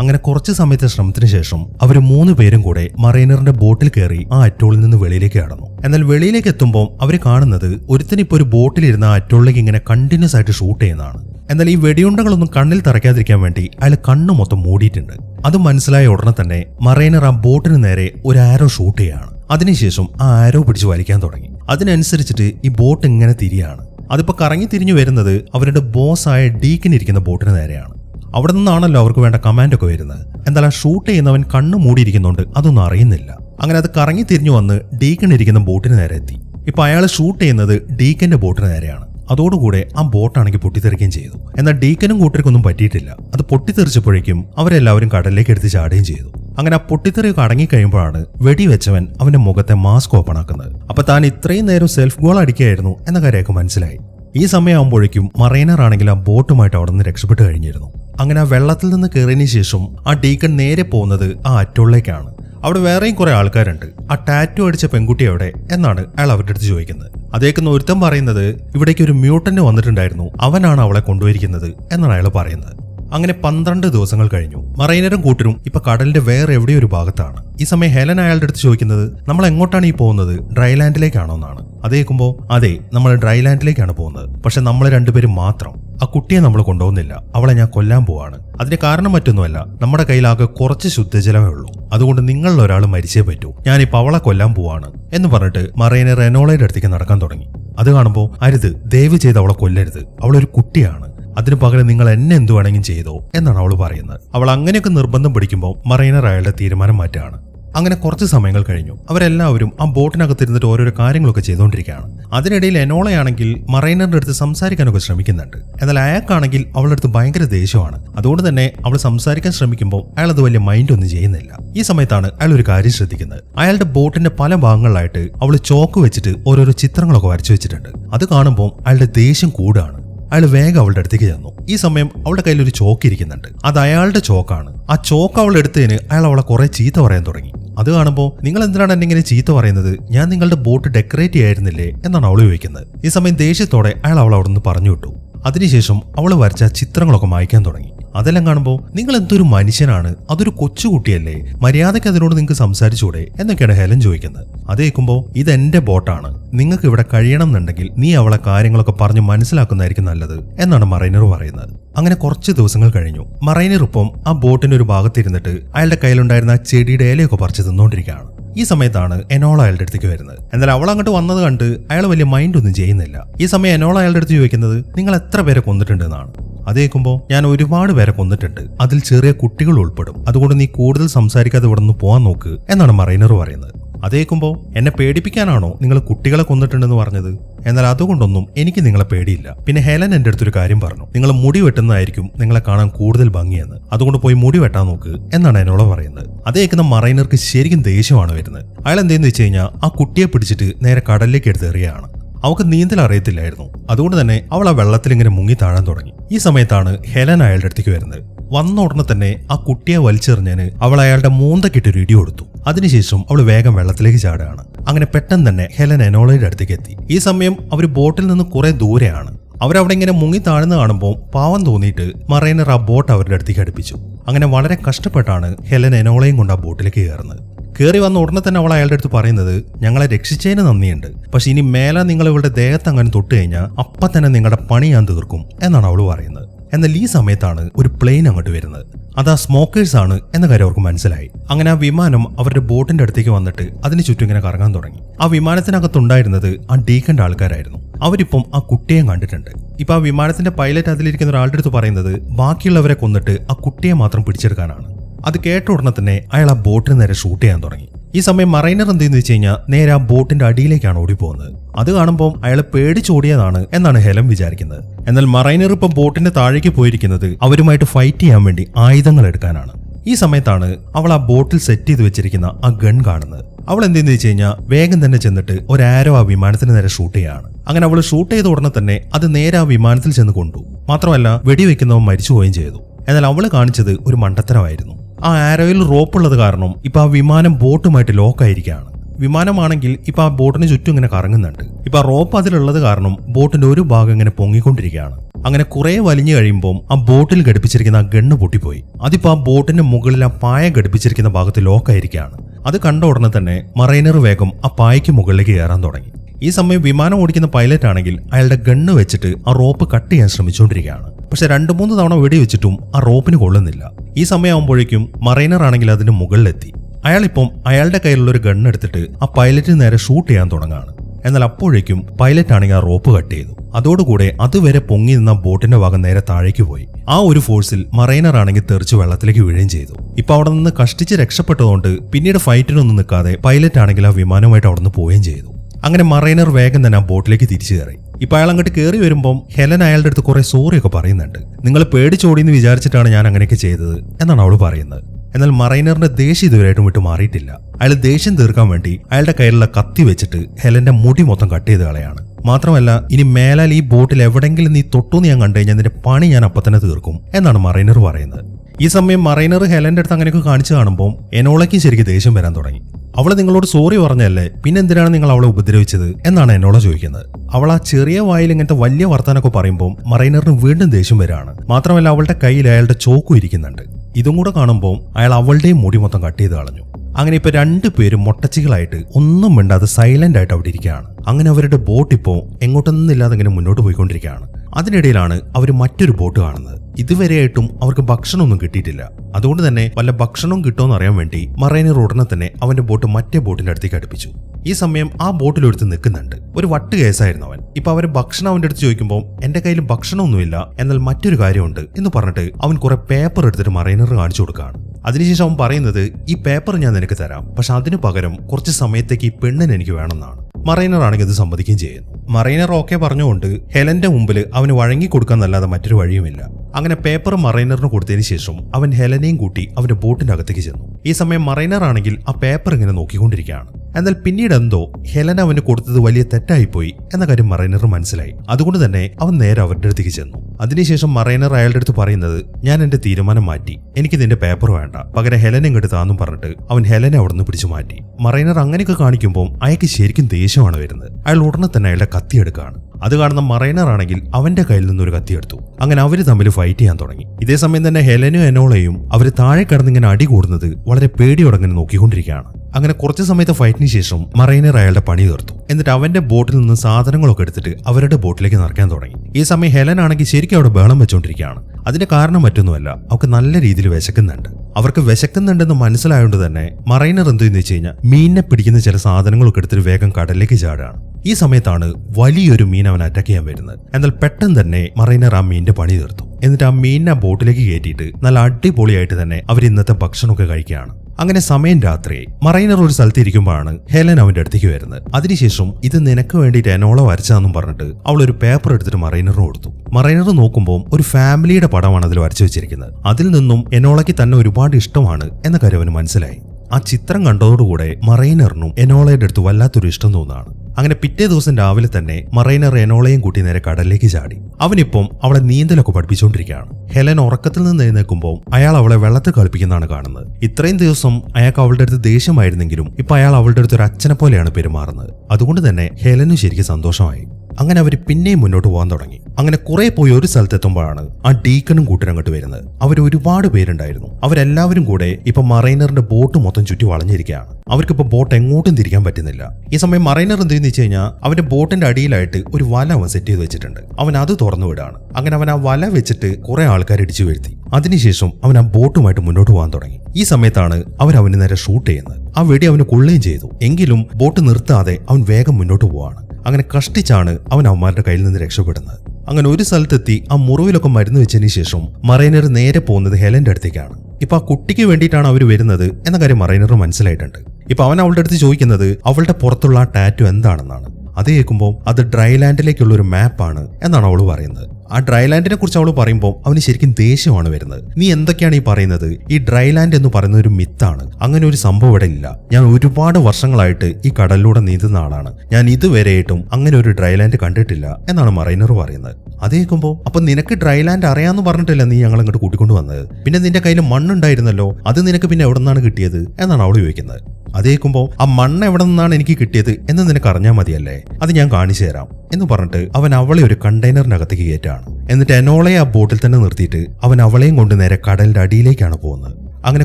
അങ്ങനെ കുറച്ച് സമയത്തെ ശ്രമത്തിന് ശേഷം അവർ മൂന്ന് പേരും കൂടെ മറൈനറിന്റെ ബോട്ടിൽ കയറി ആ അറ്റോളിൽ നിന്ന് വെളിയിലേക്ക് കടന്നു. എന്നാൽ വെളിയിലേക്ക് എത്തുമ്പോൾ അവർ കാണുന്നത് ഒരുത്തനിപ്പോ ഒരു ബോട്ടിലിരുന്ന ആ അറ്റോളിലേക്ക് ഇങ്ങനെ കണ്ടിന്യൂസ് ആയിട്ട് ഷൂട്ട് ചെയ്യുന്നതാണ്. എന്നാൽ ഈ വെടിയുണ്ടകളൊന്നും കണ്ണിൽ തറയ്ക്കാതിരിക്കാൻ വേണ്ടി അയാൾ കണ്ണു മൊത്തം മൂടിയിട്ടുണ്ട്. അത് മനസ്സിലായ ഉടനെ തന്നെ മറൈനർ ആ ബോട്ടിന് നേരെ ഒരു ആരോ ഷൂട്ട് ചെയ്യാണ് അതിനുശേഷം ആ ആരോ പിടിച്ച് വലിക്കാൻ തുടങ്ങി. അതിനനുസരിച്ചിട്ട് ഈ ബോട്ട് ഇങ്ങനെ തിരിയാണ്. അതിപ്പോ കറങ്ങി തിരിഞ്ഞു വരുന്നത് അവരുടെ ബോസായ ഡീക്കിനിരിക്കുന്ന ബോട്ടിന് നേരെയാണ്. അവിടെ നിന്നാണല്ലോ അവർക്ക് വേണ്ട കമാൻഡ് ഒക്കെ വരുന്നത്. എന്തായാലും ഷൂട്ട് ചെയ്യുന്നവൻ കണ്ണു മൂടിയിരിക്കുന്നുണ്ട് അതൊന്നും അറിയുന്നില്ല. അങ്ങനെ അത് കറങ്ങി തിരിഞ്ഞു വന്ന് ഡീക്കണിരിക്കുന്ന ബോട്ടിന് നേരെ എത്തി. ഇപ്പൊ അയാൾ ഷൂട്ട് ചെയ്യുന്നത് ഡീക്കന്റെ ബോട്ടിന് നേരെയാണ്. അതോടുകൂടെ ആ ബോട്ടാണെങ്കിൽ പൊട്ടിത്തെറിക്കുകയും ചെയ്തു. എന്നാൽ ഡീക്കനും കൂട്ടർക്കൊന്നും പറ്റിയിട്ടില്ല. അത് പൊട്ടിത്തെറിച്ചപ്പോഴേക്കും അവരെല്ലാവരും കടലിലേക്ക് എടുത്ത് ചാടുകയും ചെയ്തു. അങ്ങനെ ആ പൊട്ടിത്തെറിയൊക്കെ അടങ്ങിക്കഴിയുമ്പോഴാണ് വെടിവെച്ചവൻ അവന്റെ മുഖത്തെ മാസ്ക് ഓപ്പൺ ആക്കുന്നത്. അപ്പൊ താൻ ഇത്രയും നേരം സെൽഫ് ഗോൾ അടിക്കുകയായിരുന്നു എന്ന കാര്യമൊക്കെ മനസ്സിലായി. ഈ സമയമാകുമ്പോഴേക്കും മറൈനർ ആണെങ്കിൽ ആ ബോട്ടുമായിട്ട് അവിടെ നിന്ന് രക്ഷപ്പെട്ട് കഴിഞ്ഞിരുന്നു. അങ്ങനെ ആ വെള്ളത്തിൽ നിന്ന് കയറിയതിന് ശേഷം ആ ഡീക്കൺ നേരെ പോകുന്നത് ആ അറ്റുള്ളിലേക്കാണ് അവിടെ വേറെയും കുറെ ആൾക്കാരുണ്ട്. ആ ടാറ്റു അടിച്ച പെൺകുട്ടി എവിടെ എന്നാണ് അയാൾ അവരുടെ അടുത്ത് ചോദിക്കുന്നത്. അതേക്കുന്ന ഒരുത്തം പറയുന്നത് ഇവിടേക്ക് ഒരു മ്യൂട്ടന്റ് വന്നിട്ടുണ്ടായിരുന്നു. അവനാണ് അവളെ കൊണ്ടുപോയിരിക്കുന്നത് എന്നാണ് അയാൾ പറയുന്നത്. അങ്ങനെ പന്ത്രണ്ട് ദിവസങ്ങൾ കഴിഞ്ഞു. മറൈനറും കൂട്ടരും ഇപ്പൊ കടലിന്റെ വേറെ എവിടെയോ ഒരു ഭാഗത്താണ്. ഈ സമയം ഹെലൻ അയാളുടെ അടുത്ത് ചോദിക്കുന്നത് നമ്മൾ എങ്ങോട്ടാണ് ഈ പോകുന്നത്? ഡ്രൈലാൻഡിലേക്കാണോ എന്നാണ്. അതേക്കുമ്പോ അതെ നമ്മൾ ഡ്രൈലാൻഡിലേക്കാണ് പോകുന്നത്. പക്ഷെ നമ്മൾ രണ്ടുപേരും മാത്രം. ആ കുട്ടിയെ നമ്മൾ കൊണ്ടുപോകുന്നില്ല. അവളെ ഞാൻ കൊല്ലാൻ പോവാണ്. അതിന് കാരണം മറ്റൊന്നുമല്ല നമ്മുടെ കയ്യിലാകെ കുറച്ച് ശുദ്ധജലമേ ഉള്ളൂ. അതുകൊണ്ട് നിങ്ങളിൽ ഒരാൾ മരിച്ചേ പറ്റൂ. ഞാനിപ്പോ അവളെ കൊല്ലാൻ പോവാണ്. എന്ന് പറഞ്ഞിട്ട് മറൈനെ റെനോളയുടെ അടുത്തേക്ക് നടക്കാൻ തുടങ്ങി. അത് കാണുമ്പോൾ അരുത് ദയവ് ചെയ്ത് അവളെ കൊല്ലരുത്. അവളൊരു കുട്ടിയാണ്. അതിനു പകരം നിങ്ങൾ എന്നെ എന്തു വേണമെങ്കിലും ചെയ്തോ എന്നാണ് അവൾ പറയുന്നത്. അവൾ അങ്ങനെയൊക്കെ നിർബന്ധം പിടിക്കുമ്പോൾ മറൈനർ അയാളുടെ തീരുമാനം മാറ്റാണ് അങ്ങനെ കുറച്ച് സമയങ്ങൾ കഴിഞ്ഞു. അവരെല്ലാവരും ആ ബോട്ടിനകത്തിരുന്നിട്ട് ഓരോരോ കാര്യങ്ങളൊക്കെ ചെയ്തുകൊണ്ടിരിക്കുകയാണ്. അതിനിടയിൽ എനോളയാണെങ്കിൽ മറൈനറിന്റെ അടുത്ത് സംസാരിക്കാനൊക്കെ ശ്രമിക്കുന്നുണ്ട്. എന്നാൽ അയാൾക്കാണെങ്കിൽ അവളുടെ അടുത്ത് ഭയങ്കര ദേഷ്യമാണ്. അതുകൊണ്ട് തന്നെ അവൾ സംസാരിക്കാൻ ശ്രമിക്കുമ്പോൾ അയാൾ അത് വലിയ മൈൻഡ് ഒന്നും ചെയ്യുന്നില്ല. ഈ സമയത്താണ് അയാൾ ഒരു കാര്യം ശ്രദ്ധിക്കുന്നത്. അയാളുടെ ബോട്ടിന്റെ പല ഭാഗങ്ങളിലായിട്ട് അവൾ ചോക്ക് വെച്ചിട്ട് ഓരോരോ ചിത്രങ്ങളൊക്കെ വരച്ചു വെച്ചിട്ടുണ്ട്. അത് കാണുമ്പോൾ അയാളുടെ ദേഷ്യം കൂടാണ് അയാൾ വേഗം അവളുടെ അടുത്തേക്ക് ചെന്നു. ഈ സമയം അവളുടെ കയ്യിൽ ഒരു ചോക്ക് ഇരിക്കുന്നുണ്ട്. അത് അയാളുടെ ചോക്കാണ്. ആ ചോക്ക് അവൾ എടുത്തതിന് അയാൾ അവളെ കുറെ ചീത്ത പറയാൻ തുടങ്ങി. അത് കാണുമ്പോൾ നിങ്ങൾ എന്തിനാണ് എന്നെ ഇങ്ങനെ ചീത്ത പറയുന്നത്? ഞാൻ നിങ്ങളുടെ ബോട്ട് ഡെക്കറേറ്റ് ചെയ്യായിരുന്നില്ലേ എന്നാണ് അവൾ ചോദിക്കുന്നത്. ഈ സമയം ദേഷ്യത്തോടെ അയാൾ അവൾ അവിടെ നിന്ന് പറഞ്ഞു വിട്ടു. അതിനുശേഷം അവൾ വരച്ച ചിത്രങ്ങളൊക്കെ മായ്ക്കാൻ തുടങ്ങി. അതെല്ലാം കാണുമ്പോൾ നിങ്ങൾ എന്തൊരു മനുഷ്യനാണ്? അതൊരു കൊച്ചുകുട്ടിയല്ലേ? മര്യാദയ്ക്ക് അതിനോട് നിങ്ങൾക്ക് സംസാരിച്ചൂടെ എന്നൊക്കെയാണ് ഹെലൻ ചോദിക്കുന്നത്. അത് കേൾക്കുമ്പോൾ ഇത് എന്റെ ബോട്ടാണ്. നിങ്ങൾക്ക് ഇവിടെ കഴിയണം എന്നുണ്ടെങ്കിൽ നീ അവളെ കാര്യങ്ങളൊക്കെ പറഞ്ഞ് മനസ്സിലാക്കുന്നതായിരിക്കും നല്ലത് എന്നാണ് മറൈനർ പറയുന്നത്. അങ്ങനെ കുറച്ച് ദിവസങ്ങൾ കഴിഞ്ഞു. മറൈനർ ഇപ്പം ആ ബോട്ടിന്റെ ഒരു ഭാഗത്തിരുന്നിട്ട് അയാളുടെ കയ്യിലുണ്ടായിരുന്ന ചെടിയുടെ ഇലയൊക്കെ പറിച്ച് തിന്നുകൊണ്ടിരിക്കുകയാണ് ഈ സമയത്താണ് എനോള അയാളുടെ അടുത്തേക്ക് വരുന്നത്. എന്നാൽ അവൾ അങ്ങോട്ട് വന്നത് കണ്ട് അയാൾ വലിയ മൈൻഡ് ഒന്നും ചെയ്യുന്നില്ല. ഈ സമയം എനോള അയാളുടെ അടുത്ത് ചോദിക്കുന്നത് നിങ്ങൾ എത്ര പേരെ കൊന്നിട്ടുണ്ട്? എന്നാണ്. അത് കേൾക്കുമ്പോൾ ഞാൻ ഒരുപാട് പേരെ കൊന്നിട്ടുണ്ട്. അതിൽ ചെറിയ കുട്ടികൾ ഉൾപ്പെടും. അതുകൊണ്ട് നീ കൂടുതൽ സംസാരിക്കാതെ ഇവിടെ നിന്ന് പോകാൻ നോക്ക് എന്നാണ് മറൈനർ പറയുന്നത്. അത് കേൾക്കുമ്പോൾ എന്നെ പേടിപ്പിക്കാനാണോ നിങ്ങൾ കുട്ടികളെ കൊന്നിട്ടുണ്ടെന്ന് പറഞ്ഞത്? എന്നാൽ അതുകൊണ്ടൊന്നും എനിക്ക് നിങ്ങളെ പേടിയില്ല. പിന്നെ ഹെലൻ എന്റെ അടുത്തൊരു കാര്യം പറഞ്ഞു. നിങ്ങൾ മുടി വെട്ടുന്നതായിരിക്കും നിങ്ങളെ കാണാൻ കൂടുതൽ ഭംഗിയെന്ന്. അതുകൊണ്ട് പോയി മുടി വെട്ടാൻ നോക്ക് എന്നാണ് എന്നോട് പറയുന്നത്. അതേക്കുന്ന മറൈനർക്ക് ശരിക്കും ദേഷ്യമാണ് വരുന്നത്. അയാൾ എന്തെന്ന് വെച്ച് കഴിഞ്ഞാൽ ആ കുട്ടിയെ പിടിച്ചിട്ട് നേരെ കടലിലേക്ക് എടുത്ത് എറിയാണ് അവൾക്ക് നീന്തൽ അറിയത്തില്ലായിരുന്നു. അതുകൊണ്ട് തന്നെ അവൾ ആ വെള്ളത്തിൽ ഇങ്ങനെ മുങ്ങി താഴാൻ തുടങ്ങി. ഈ സമയത്താണ് ഹെലൻ അയാളുടെ അടുത്തേക്ക് വരുന്നത്. വന്ന ഉടനെ തന്നെ ആ കുട്ടിയെ വലിച്ചെറിഞ്ഞതിന് അവൾ അയാളുടെ മൂന്തക്കിട്ടൊരു ഇടി കൊടുത്തു. അതിനുശേഷം അവൾ വേഗം വെള്ളത്തിലേക്ക് ചാടുകയാണ്. അങ്ങനെ പെട്ടെന്ന് തന്നെ ഹെലൻ എനോളയുടെ അടുത്തേക്ക് എത്തി. ഈ സമയം അവർ ബോട്ടിൽ നിന്ന് കുറെ ദൂരെയാണ്. അവരവിടെ ഇങ്ങനെ മുങ്ങി താഴ്ന്നു കാണുമ്പോൾ പാവം തോന്നിയിട്ട് മറൈനർ ആ ബോട്ട് അവരുടെ അടുത്തേക്ക് അടുപ്പിച്ചു. അങ്ങനെ വളരെ കഷ്ടപ്പെട്ടാണ് ഹെലൻ എനോളയും കൊണ്ട് ആ ബോട്ടിലേക്ക് കയറുന്നത്. കയറി വന്ന ഉടനെ തന്നെ അവൾ അയാളുടെ അടുത്ത് പറയുന്നത് ഞങ്ങളെ രക്ഷിച്ചതിന് നന്ദിയുണ്ട്. പക്ഷെ ഇനി മേലെ നിങ്ങൾ ഇവളുടെ ദേഹത്ത് അങ്ങനെ തൊട്ട് കഴിഞ്ഞാൽ അപ്പം തന്നെ നിങ്ങളുടെ പണി ഞാൻ തീർക്കും എന്നാണ് അവൾ പറയുന്നത്. എന്നാൽ ഈ സമയത്താണ് ഒരു പ്ലെയിൻ അങ്ങോട്ട് വരുന്നത്. അത് ആ സ്മോക്കേഴ്സ് ആണ് എന്ന കാര്യം അവർക്ക് മനസ്സിലായി. അങ്ങനെ ആ വിമാനം അവരുടെ ബോട്ടിന്റെ അടുത്തേക്ക് വന്നിട്ട് അതിന് ചുറ്റും ഇങ്ങനെ കറങ്ങാൻ തുടങ്ങി. ആ വിമാനത്തിനകത്തുണ്ടായിരുന്നത് ആ ഡീക്കന്റെ ആൾക്കാരായിരുന്നു. അവരിപ്പം ആ കുട്ടിയെ കണ്ടിട്ടുണ്ട്. ഇപ്പൊ ആ വിമാനത്തിന്റെ പൈലറ്റ് അതിലിരിക്കുന്ന ഒരാളുടെ അടുത്ത് പറയുന്നത് ബാക്കിയുള്ളവരെ കൊന്നിട്ട് ആ കുട്ടിയെ മാത്രം പിടിച്ചെടുക്കാനാണ്. അത് കേട്ട ഉടനെ തന്നെ അയാൾ ആ ബോട്ടിന് നേരെ ഷൂട്ട് ചെയ്യാൻ തുടങ്ങി. ഈ സമയം മറൈനർ എന്ത് ചെയ്യുന്നു വെച്ച് കഴിഞ്ഞാൽ നേരെ ആ ബോട്ടിന്റെ അടിയിലേക്കാണ് ഓടിപ്പോകുന്നത്. അത് കാണുമ്പോൾ അയാൾ പേടിച്ചോടിയതാണ് എന്നാണ് ഹെലം വിചാരിക്കുന്നത്. എന്നാൽ മറൈനർ ഇപ്പം ബോട്ടിന്റെ താഴേക്ക് പോയിരിക്കുന്നത് അവരുമായിട്ട് ഫൈറ്റ് ചെയ്യാൻ വേണ്ടി ആയുധങ്ങൾ എടുക്കാനാണ്. ഈ സമയത്താണ് അവൾ ആ ബോട്ടിൽ സെറ്റ് ചെയ്ത് വെച്ചിരിക്കുന്ന ആ ഗൺ കാണുന്നത്. അവൾ എന്തെന്ന് വെച്ച് കഴിഞ്ഞാൽ വേഗം തന്നെ ചെന്നിട്ട് ഒരു ആരോ ആ വിമാനത്തിന് നേരെ ഷൂട്ട് ചെയ്യാണ് അങ്ങനെ അവൾ ഷൂട്ട് ചെയ്ത ഉടനെ തന്നെ അത് നേരെ ആ വിമാനത്തിൽ ചെന്ന് കൊണ്ടു. മാത്രമല്ല വെടിവെക്കുന്നവൻ മരിച്ചുപോവുകയും ചെയ്തു. എന്നാൽ അവൾ കാണിച്ചത് ഒരു മണ്ടത്തരമായിരുന്നു. ആ ആരോയിൽ റോപ്പുള്ളത് കാരണം ഇപ്പൊ ആ വിമാനം ബോട്ടുമായിട്ട് ലോക്കായിരിക്കുകയാണ് വിമാനമാണെങ്കിൽ ഇപ്പൊ ആ ബോട്ടിന് ചുറ്റും ഇങ്ങനെ കറങ്ങുന്നുണ്ട്. ഇപ്പൊ ആ റോപ്പ് അതിലുള്ളത് കാരണം ബോട്ടിന്റെ ഒരു ഭാഗം ഇങ്ങനെ പൊങ്ങിക്കൊണ്ടിരിക്കുകയാണ്. അങ്ങനെ കുറെ വലിഞ്ഞു കഴിയുമ്പോൾ ആ ബോട്ടിൽ ഘടിപ്പിച്ചിരിക്കുന്ന ആ ഗണ്ണ് പൊട്ടിപ്പോയി. അതിപ്പോ ആ ബോട്ടിന്റെ മുകളിൽ ആ പായ ഘടിപ്പിച്ചിരിക്കുന്ന ഭാഗത്ത് ലോക്കായിരിക്കുകയാണ്. അത് കണ്ട ഉടനെ തന്നെ മറൈനർ വേഗം ആ പായയ്ക്ക് മുകളിലേക്ക് കയറാൻ തുടങ്ങി. ഈ സമയം വിമാനം ഓടിക്കുന്ന പൈലറ്റ് ആണെങ്കിൽ അയാളുടെ ഗണ്ണ് വെച്ചിട്ട് ആ റോപ്പ് കട്ട് ചെയ്യാൻ ശ്രമിച്ചുകൊണ്ടിരിക്കുകയാണ്. പക്ഷെ രണ്ടു മൂന്ന് തവണ വെടിവെച്ചിട്ടും ആ റോപ്പിന് കൊള്ളുന്നില്ല. ഈ സമയമാകുമ്പോഴേക്കും മറൈനർ ആണെങ്കിൽ അതിന് മുകളിലെത്തി. അയാളിപ്പം അയാളുടെ കയ്യിലുള്ള ഒരു ഗണ്ണ് എടുത്തിട്ട് ആ പൈലറ്റിന് നേരെ ഷൂട്ട് ചെയ്യാൻ തുടങ്ങാണ്. എന്നാൽ അപ്പോഴേക്കും പൈലറ്റ് ആണെങ്കിൽ ആ റോപ്പ് കട്ട് ചെയ്തു. അതോടുകൂടെ അതുവരെ പൊങ്ങി നിന്ന ബോട്ടിന്റെ ഭാഗം നേരെ താഴേക്ക് പോയി. ആ ഒരു ഫോഴ്സിൽ മറൈനർ ആണെങ്കിൽ തെറിച്ച് വെള്ളത്തിലേക്ക് വീഴുകയും ചെയ്തു. ഇപ്പൊ അവിടെ നിന്ന് കഷ്ടിച്ച് രക്ഷപ്പെട്ടതുകൊണ്ട് പിന്നീട് ഫൈറ്റിനൊന്നും നിൽക്കാതെ പൈലറ്റ് ആണെങ്കിൽ ആ വിമാനവുമായിട്ട് അവിടെ നിന്ന് പോവുകയും ചെയ്തു. അങ്ങനെ മറൈനർ വേഗം തന്നെ ആ ബോട്ടിലേക്ക് തിരിച്ചു കയറി. ഇപ്പൊ അയാൾ അങ്ങോട്ട് കയറി വരുമ്പം ഹെലൻ അയാളുടെ അടുത്ത് കുറെ സോറിയൊക്കെ പറയുന്നുണ്ട്. നിങ്ങൾ പേടിച്ചോടിയെന്ന് വിചാരിച്ചിട്ടാണ് ഞാൻ അങ്ങനെയൊക്കെ ചെയ്തത് എന്നാണ് അവൾ പറയുന്നത്. എന്നാൽ മറൈനറിന്റെ ദേഷ്യം ഇതുവരെയായിട്ടും വിട്ട് മാറിയിട്ടില്ല. അയാൾ ദേഷ്യം തീർക്കാൻ വേണ്ടി അയാളുടെ കയ്യിലുള്ള കത്തി വെച്ചിട്ട് ഹെലന്റെ മുടി മൊത്തം കട്ട് ചെയ്ത് കളയാണ്. മാത്രമല്ല ഇനി മേലാൽ ഈ ബോട്ടിൽ എവിടെങ്കിലും നീ തൊട്ടു ഞാൻ കണ്ടു കഴിഞ്ഞാൽ നിന്റെ പണി ഞാൻ അപ്പത്തന്നെ തീർക്കും എന്നാണ് മറൈനർ പറയുന്നത്. ഈ സമയം മറൈനർ ഹെലന്റെ അടുത്ത് അങ്ങനെയൊക്കെ കാണിച്ചു കാണുമ്പോൾ എനോളയ്ക്കും ശരിക്കും ദേഷ്യം വരാൻ തുടങ്ങി. അവൾ നിങ്ങളോട് സോറി പറഞ്ഞല്ലേ പിന്നെ എന്തിനാണ് നിങ്ങൾ അവളെ ഉപദ്രവിച്ചത്? എന്നാണ് എന്നോട് ചോദിക്കുന്നത്. അവൾ ആ ചെറിയ വായിൽ ഇങ്ങനത്തെ വലിയ വർത്താനൊക്കെ പറയുമ്പോൾ മറൈനറിന് വീണ്ടും ദേഷ്യം വരാണ് മാത്രമല്ല അവളുടെ കയ്യിൽ അയാളുടെ ചോക്കും ഇരിക്കുന്നുണ്ട്. ഇതും കൂടെ കാണുമ്പോൾ അയാൾ അവളുടെയും മുടി മൊത്തം കട്ട് ചെയ്ത് കളഞ്ഞു. അങ്ങനെ ഇപ്പൊ രണ്ടു പേരും മൊട്ടച്ചികളായിട്ട് ഒന്നും മിണ്ടാതെ സൈലന്റ് ആയിട്ട് അവിടെ ഇരിക്കുകയാണ്. അങ്ങനെ അവരുടെ ബോട്ട് ഇപ്പോ എങ്ങോട്ടൊന്നുമില്ലാതെ ഇങ്ങനെ മുന്നോട്ട് പോയിക്കൊണ്ടിരിക്കുകയാണ്. അതിനിടയിലാണ് അവർ മറ്റൊരു ബോട്ട് കാണുന്നത്. ഇതുവരെയായിട്ടും അവർക്ക് ഭക്ഷണമൊന്നും കിട്ടിയിട്ടില്ല. അതുകൊണ്ട് തന്നെ വല്ല ഭക്ഷണവും കിട്ടുമെന്ന് അറിയാൻ വേണ്ടി മറൈനർ ഉടനെ തന്നെ അവന്റെ ബോട്ട് മറ്റേ ബോട്ടിന്റെ അടുത്തേക്ക് അടുപ്പിച്ചു. ഈ സമയം ആ ബോട്ടിൽ ബോട്ടിലൊരുത്ത് നിൽക്കുന്നുണ്ട്. ഒരു വട്ട് കേസായിരുന്നു അവൻ. ഇപ്പൊ അവരെ ഭക്ഷണം അവന്റെ അടുത്ത് ചോദിക്കുമ്പോൾ എന്റെ കയ്യിൽ ഭക്ഷണമൊന്നുമില്ല എന്നാൽ മറ്റൊരു കാര്യമുണ്ട് എന്ന് പറഞ്ഞിട്ട് അവൻ കുറെ പേപ്പർ എടുത്തിട്ട് മറൈനർ കാണിച്ചു കൊടുക്കുകയാണ്. അതിനുശേഷം അവൻ പറയുന്നത് ഈ പേപ്പർ ഞാൻ നിനക്ക് തരാം. പക്ഷെ അതിനു പകരം കുറച്ച് സമയത്തേക്ക് ഈ പെണ്ണിന് എനിക്ക് വേണമെന്നാണ്. മറൈനർ ആണെങ്കിൽ ഇത് സമ്മതിക്കുകയും ചെയ്യുന്നു. മറൈനർ ഓക്കെ പറഞ്ഞുകൊണ്ട് ഹെലന്റെ മുമ്പിൽ അവന് വഴങ്ങി കൊടുക്കാന്നല്ലാതെ മറ്റൊരു വഴിയുമില്ല. അങ്ങനെ പേപ്പർ മറൈനറിന് കൊടുത്തതിന് ശേഷം അവൻ ഹെലനെയും കൂട്ടി അവന്റെ ബോട്ടിന്റെ അകത്തേക്ക് ചെന്നു. ഈ സമയം മറൈനർ ആണെങ്കിൽ ആ പേപ്പർ ഇങ്ങനെ നോക്കിക്കൊണ്ടിരിക്കുകയാണ്. എന്നാൽ പിന്നീട് എന്തോ ഹെലൻ അവന് കൊടുത്തത് വലിയ തെറ്റായിപ്പോയി എന്ന കാര്യം മറൈനർ മനസ്സിലായി. അതുകൊണ്ട് തന്നെ അവൻ നേരെ അവരുടെ അടുത്തേക്ക് ചെന്നു. അതിനുശേഷം മറൈനർ അയാളുടെ അടുത്ത് പറയുന്നത് ഞാൻ എന്റെ തീരുമാനം മാറ്റി. എനിക്ക് നിന്റെ പേപ്പർ വേണ്ട. പകരം ഹെലൻ ഇങ്ങോട്ട് താന്നും പറഞ്ഞിട്ട് അവൻ ഹെലനെ അവിടെ നിന്ന് പിടിച്ചു മാറ്റി. മറൈനർ അങ്ങനെയൊക്കെ കാണിക്കുമ്പോൾ അയാൾക്ക് ശരിക്കും ദേഷ്യമാണ് വരുന്നത്. അയാൾ ഉടനെ തന്നെ അയാളുടെ കത്തി എടുക്കുകയാണ്. അത് കാണുന്ന മറൈനർ ആണെങ്കിൽ അവന്റെ കയ്യിൽ നിന്നൊരു കത്തി എടുത്തു. അങ്ങനെ അവർ തമ്മിൽ ഫൈറ്റ് ചെയ്യാൻ തുടങ്ങി. ഇതേ സമയം തന്നെ ഹെലനും എനോളയും അവർ താഴെ കിടന്നിങ്ങനെ അടി കൂടുന്നത് വളരെ പേടിയോടങ്ങനെ നോക്കിക്കൊണ്ടിരിക്കുകയാണ്. അങ്ങനെ കുറച്ച് സമയത്തെ ഫൈറ്റിന് ശേഷം മറൈനർ അയാളുടെ പണി തീർത്തു. എന്നിട്ട് അവന്റെ ബോട്ടിൽ നിന്ന് സാധനങ്ങളൊക്കെ എടുത്തിട്ട് അവരുടെ ബോട്ടിലേക്ക് നിറയ്ക്കാൻ തുടങ്ങി. ഈ സമയം ഹെലൻ ആണെങ്കിൽ ശരിക്കും അവിടെ ബഹളം വെച്ചുകൊണ്ടിരിക്കുകയാണ് അതിന്റെ കാരണം മറ്റൊന്നുമല്ല അവർക്ക് നല്ല രീതിയിൽ വിശക്കുന്നുണ്ട്. അവർക്ക് വിശക്കുന്നുണ്ടെന്ന് മനസ്സിലായതുകൊണ്ട് തന്നെ മറൈനർ എന്ത് വെച്ച് കഴിഞ്ഞാൽ മീനിനെ പിടിക്കുന്ന ചില സാധനങ്ങളൊക്കെ എടുത്തിട്ട് വേഗം കടലിലേക്ക് ചാടുകയാണ് ഈ സമയത്താണ് വലിയൊരു മീൻ അവൻ അറ്റാക്ക് ചെയ്യാൻ വരുന്നത്. എന്നാൽ പെട്ടെന്ന് തന്നെ മറൈനർ ആ മീനിന്റെ പണി തീർത്തു. എന്നിട്ട് ആ മീനിനെ ബോട്ടിലേക്ക് കയറ്റിയിട്ട് നല്ല അടിപൊളിയായിട്ട് തന്നെ അവർ ഇന്നത്തെ ഭക്ഷണമൊക്കെ കഴിക്കുകയാണ്. അങ്ങനെ സമയം രാത്രി. മറൈനർ ഒരു സ്ഥലത്ത് ഇരിക്കുമ്പോഴാണ് ഹെലൻ അവന്റെ അടുത്തേക്ക് വരുന്നത്. അതിനുശേഷം ഇത് നിനക്ക് വേണ്ടിയിട്ട് എന്നോള വരച്ചാന്നും പറഞ്ഞിട്ട് അവൾ ഒരു പേപ്പർ എടുത്തിട്ട് മറൈനറിന് കൊടുത്തു. മറൈനർ നോക്കുമ്പോൾ ഒരു ഫാമിലിയുടെ പടമാണ് അതിൽ വരച്ചു വെച്ചിരിക്കുന്നത്. അതിൽ നിന്നും എനോളയ്ക്ക് തന്നെ ഒരുപാട് ഇഷ്ടമാണ് എന്ന കാര്യം അവന് മനസ്സിലായി. ആ ചിത്രം കണ്ടതോടുകൂടെ മറൈനറിനും എനോളയുടെ അടുത്ത് വല്ലാത്തൊരു ഇഷ്ടം തോന്നാണ്. അങ്ങനെ പിറ്റേ ദിവസം രാവിലെ തന്നെ മറൈനർ എനോളയും കൂട്ടി നേരെ കടലിലേക്ക് ചാടി. അവനിപ്പം അവളെ നീന്തലൊക്കെ പഠിപ്പിച്ചുകൊണ്ടിരിക്കുകയാണ് ഹെലൻ ഉറക്കത്തിൽ നിന്ന് എഴുന്നേൽക്കുമ്പോൾ അയാൾ അവളെ വെള്ളത്തിൽ കളിപ്പിക്കുന്നതാണ് കാണുന്നത്. ഇത്രയും ദിവസം അയാൾക്ക് അവളുടെ അടുത്ത് ദേഷ്യമായിരുന്നെങ്കിലും ഇപ്പൊ അയാൾ അവളുടെ അടുത്ത് ഒരു അച്ഛനെ പോലെയാണ് പെരുമാറുന്നത്. അതുകൊണ്ട് തന്നെ ഹെലനും ശരിക്കും സന്തോഷമായി. അങ്ങനെ അവർ പിന്നെയും മുന്നോട്ട് പോകാൻ തുടങ്ങി. അങ്ങനെ കുറെ പോയി ഒരു സ്ഥലത്തെത്തുമ്പോഴാണ് ആ ഡീക്കണും കൂട്ടരും അങ്ങോട്ട് വരുന്നത്. അവർ ഒരുപാട് പേരുണ്ടായിരുന്നു. അവരെല്ലാവരും കൂടെ ഇപ്പൊ മറൈനറിന്റെ ബോട്ട് മൊത്തം ചുറ്റി വളഞ്ഞിരിക്കുകയാണ്. അവർക്കിപ്പോ ബോട്ട് എങ്ങോട്ടും തിരിക്കാൻ പറ്റുന്നില്ല. ഈ സമയം മറൈനർ എന്ത് ചെയ്യുന്ന വെച്ച് കഴിഞ്ഞാൽ അവന്റെ ബോട്ടിന്റെ അടിയിലായിട്ട് ഒരു വല അവൻ സെറ്റ് ചെയ്ത് വെച്ചിട്ടുണ്ട്. അവൻ അത് തുറന്നു വിടാണ്. അങ്ങനെ അവൻ ആ വല വെച്ചിട്ട് കുറെ ആൾക്കാർ ഇടിച്ചു വീഴ്ത്തി. അതിനുശേഷം അവൻ ആ ബോട്ടുമായിട്ട് മുന്നോട്ട് പോകാൻ തുടങ്ങി. ഈ സമയത്താണ് അവർ അവന് നേരെ ഷൂട്ട് ചെയ്യുന്നത്. ആ വെടി അവന് കൊള്ളുകയും ചെയ്തു. എങ്കിലും ബോട്ട് നിർത്താതെ അവൻ വേഗം മുന്നോട്ട് പോവാണ്. അങ്ങനെ കഷ്ടിച്ചാണ് അവൻ അവന്മാരുടെ കയ്യിൽ നിന്ന് രക്ഷപ്പെടുന്നത്. അങ്ങനെ ഒരു സ്ഥലത്തെത്തി ആ മുറിവിലൊക്കെ മരുന്ന് വെച്ചതിന് ശേഷം മറൈനർ നേരെ പോകുന്നത് ഹെലന്റെ അടുത്തേക്കാണ്. ഇപ്പൊ ആ കുട്ടിക്ക് വേണ്ടിയിട്ടാണ് അവർ വരുന്നത് എന്ന കാര്യം മറൈനർ മനസ്സിലായിട്ടുണ്ട്. ഇപ്പൊ അവൻ അവളുടെ അടുത്ത് ചോദിക്കുന്നത് അവളുടെ പുറത്തുള്ള ആ ടാറ്റു എന്താണെന്നാണ്. അത് കേൾക്കുമ്പോൾ അത് ഡ്രൈലാൻഡിലേക്കുള്ള ഒരു മാപ്പാണ് എന്നാണ് അവൾ പറയുന്നത്. ആ ഡ്രൈലാൻഡിനെ കുറിച്ച് അവൾ പറയുമ്പോൾ അവന് ശരിക്കും ദേഷ്യമാണ് വരുന്നത്. നീ എന്തൊക്കെയാണ് ഈ പറയുന്നത്? ഈ ഡ്രൈലാൻഡ് എന്ന് പറയുന്ന ഒരു മിത്താണ് അങ്ങനെ ഒരു സംഭവം ഇവിടെ ഇല്ല. ഞാൻ ഒരുപാട് വർഷങ്ങളായിട്ട് ഈ കടലിലൂടെ നീന്തുന്ന ആളാണ്. ഞാൻ ഇതുവരെയായിട്ടും അങ്ങനെ ഒരു ഡ്രൈലാൻഡ് കണ്ടിട്ടില്ല എന്നാണ് മറൈനർ പറയുന്നത്. അത് കേൾക്കുമ്പോൾ അപ്പൊ നിനക്ക് ഡ്രൈലാൻഡ് അറിയാമെന്ന് പറഞ്ഞിട്ടില്ല നീ ഞങ്ങൾ ഇങ്ങോട്ട് കൂട്ടിക്കൊണ്ടു വന്നത്? പിന്നെ നിന്റെ കയ്യിൽ മണ്ണുണ്ടായിരുന്നല്ലോ? അത് നിനക്ക് പിന്നെ എവിടെ നിന്നാണ് കിട്ടിയത്? എന്നാണ് അവൾ ചോദിക്കുന്നത്. അത് കേൾക്കുമ്പോൾ ആ മണ്ണ് എവിടെ നിന്നാണ് എനിക്ക് കിട്ടിയത് എന്ന് നിനക്ക് അറിഞ്ഞാൽ മതിയല്ലേ? അത് ഞാൻ കാണിച്ചു തരാം എന്ന് പറഞ്ഞിട്ട് അവൻ അവളെ ഒരു കണ്ടെയ്നറിനകത്തേക്ക് കയറ്റാണ്. എന്നിട്ട് എനോളെ ആ ബോട്ടിൽ തന്നെ നിർത്തിയിട്ട് അവൻ അവളെയും കൊണ്ട് നേരെ കടലിന്റെ അടിയിലേക്കാണ് പോകുന്നത്. അങ്ങനെ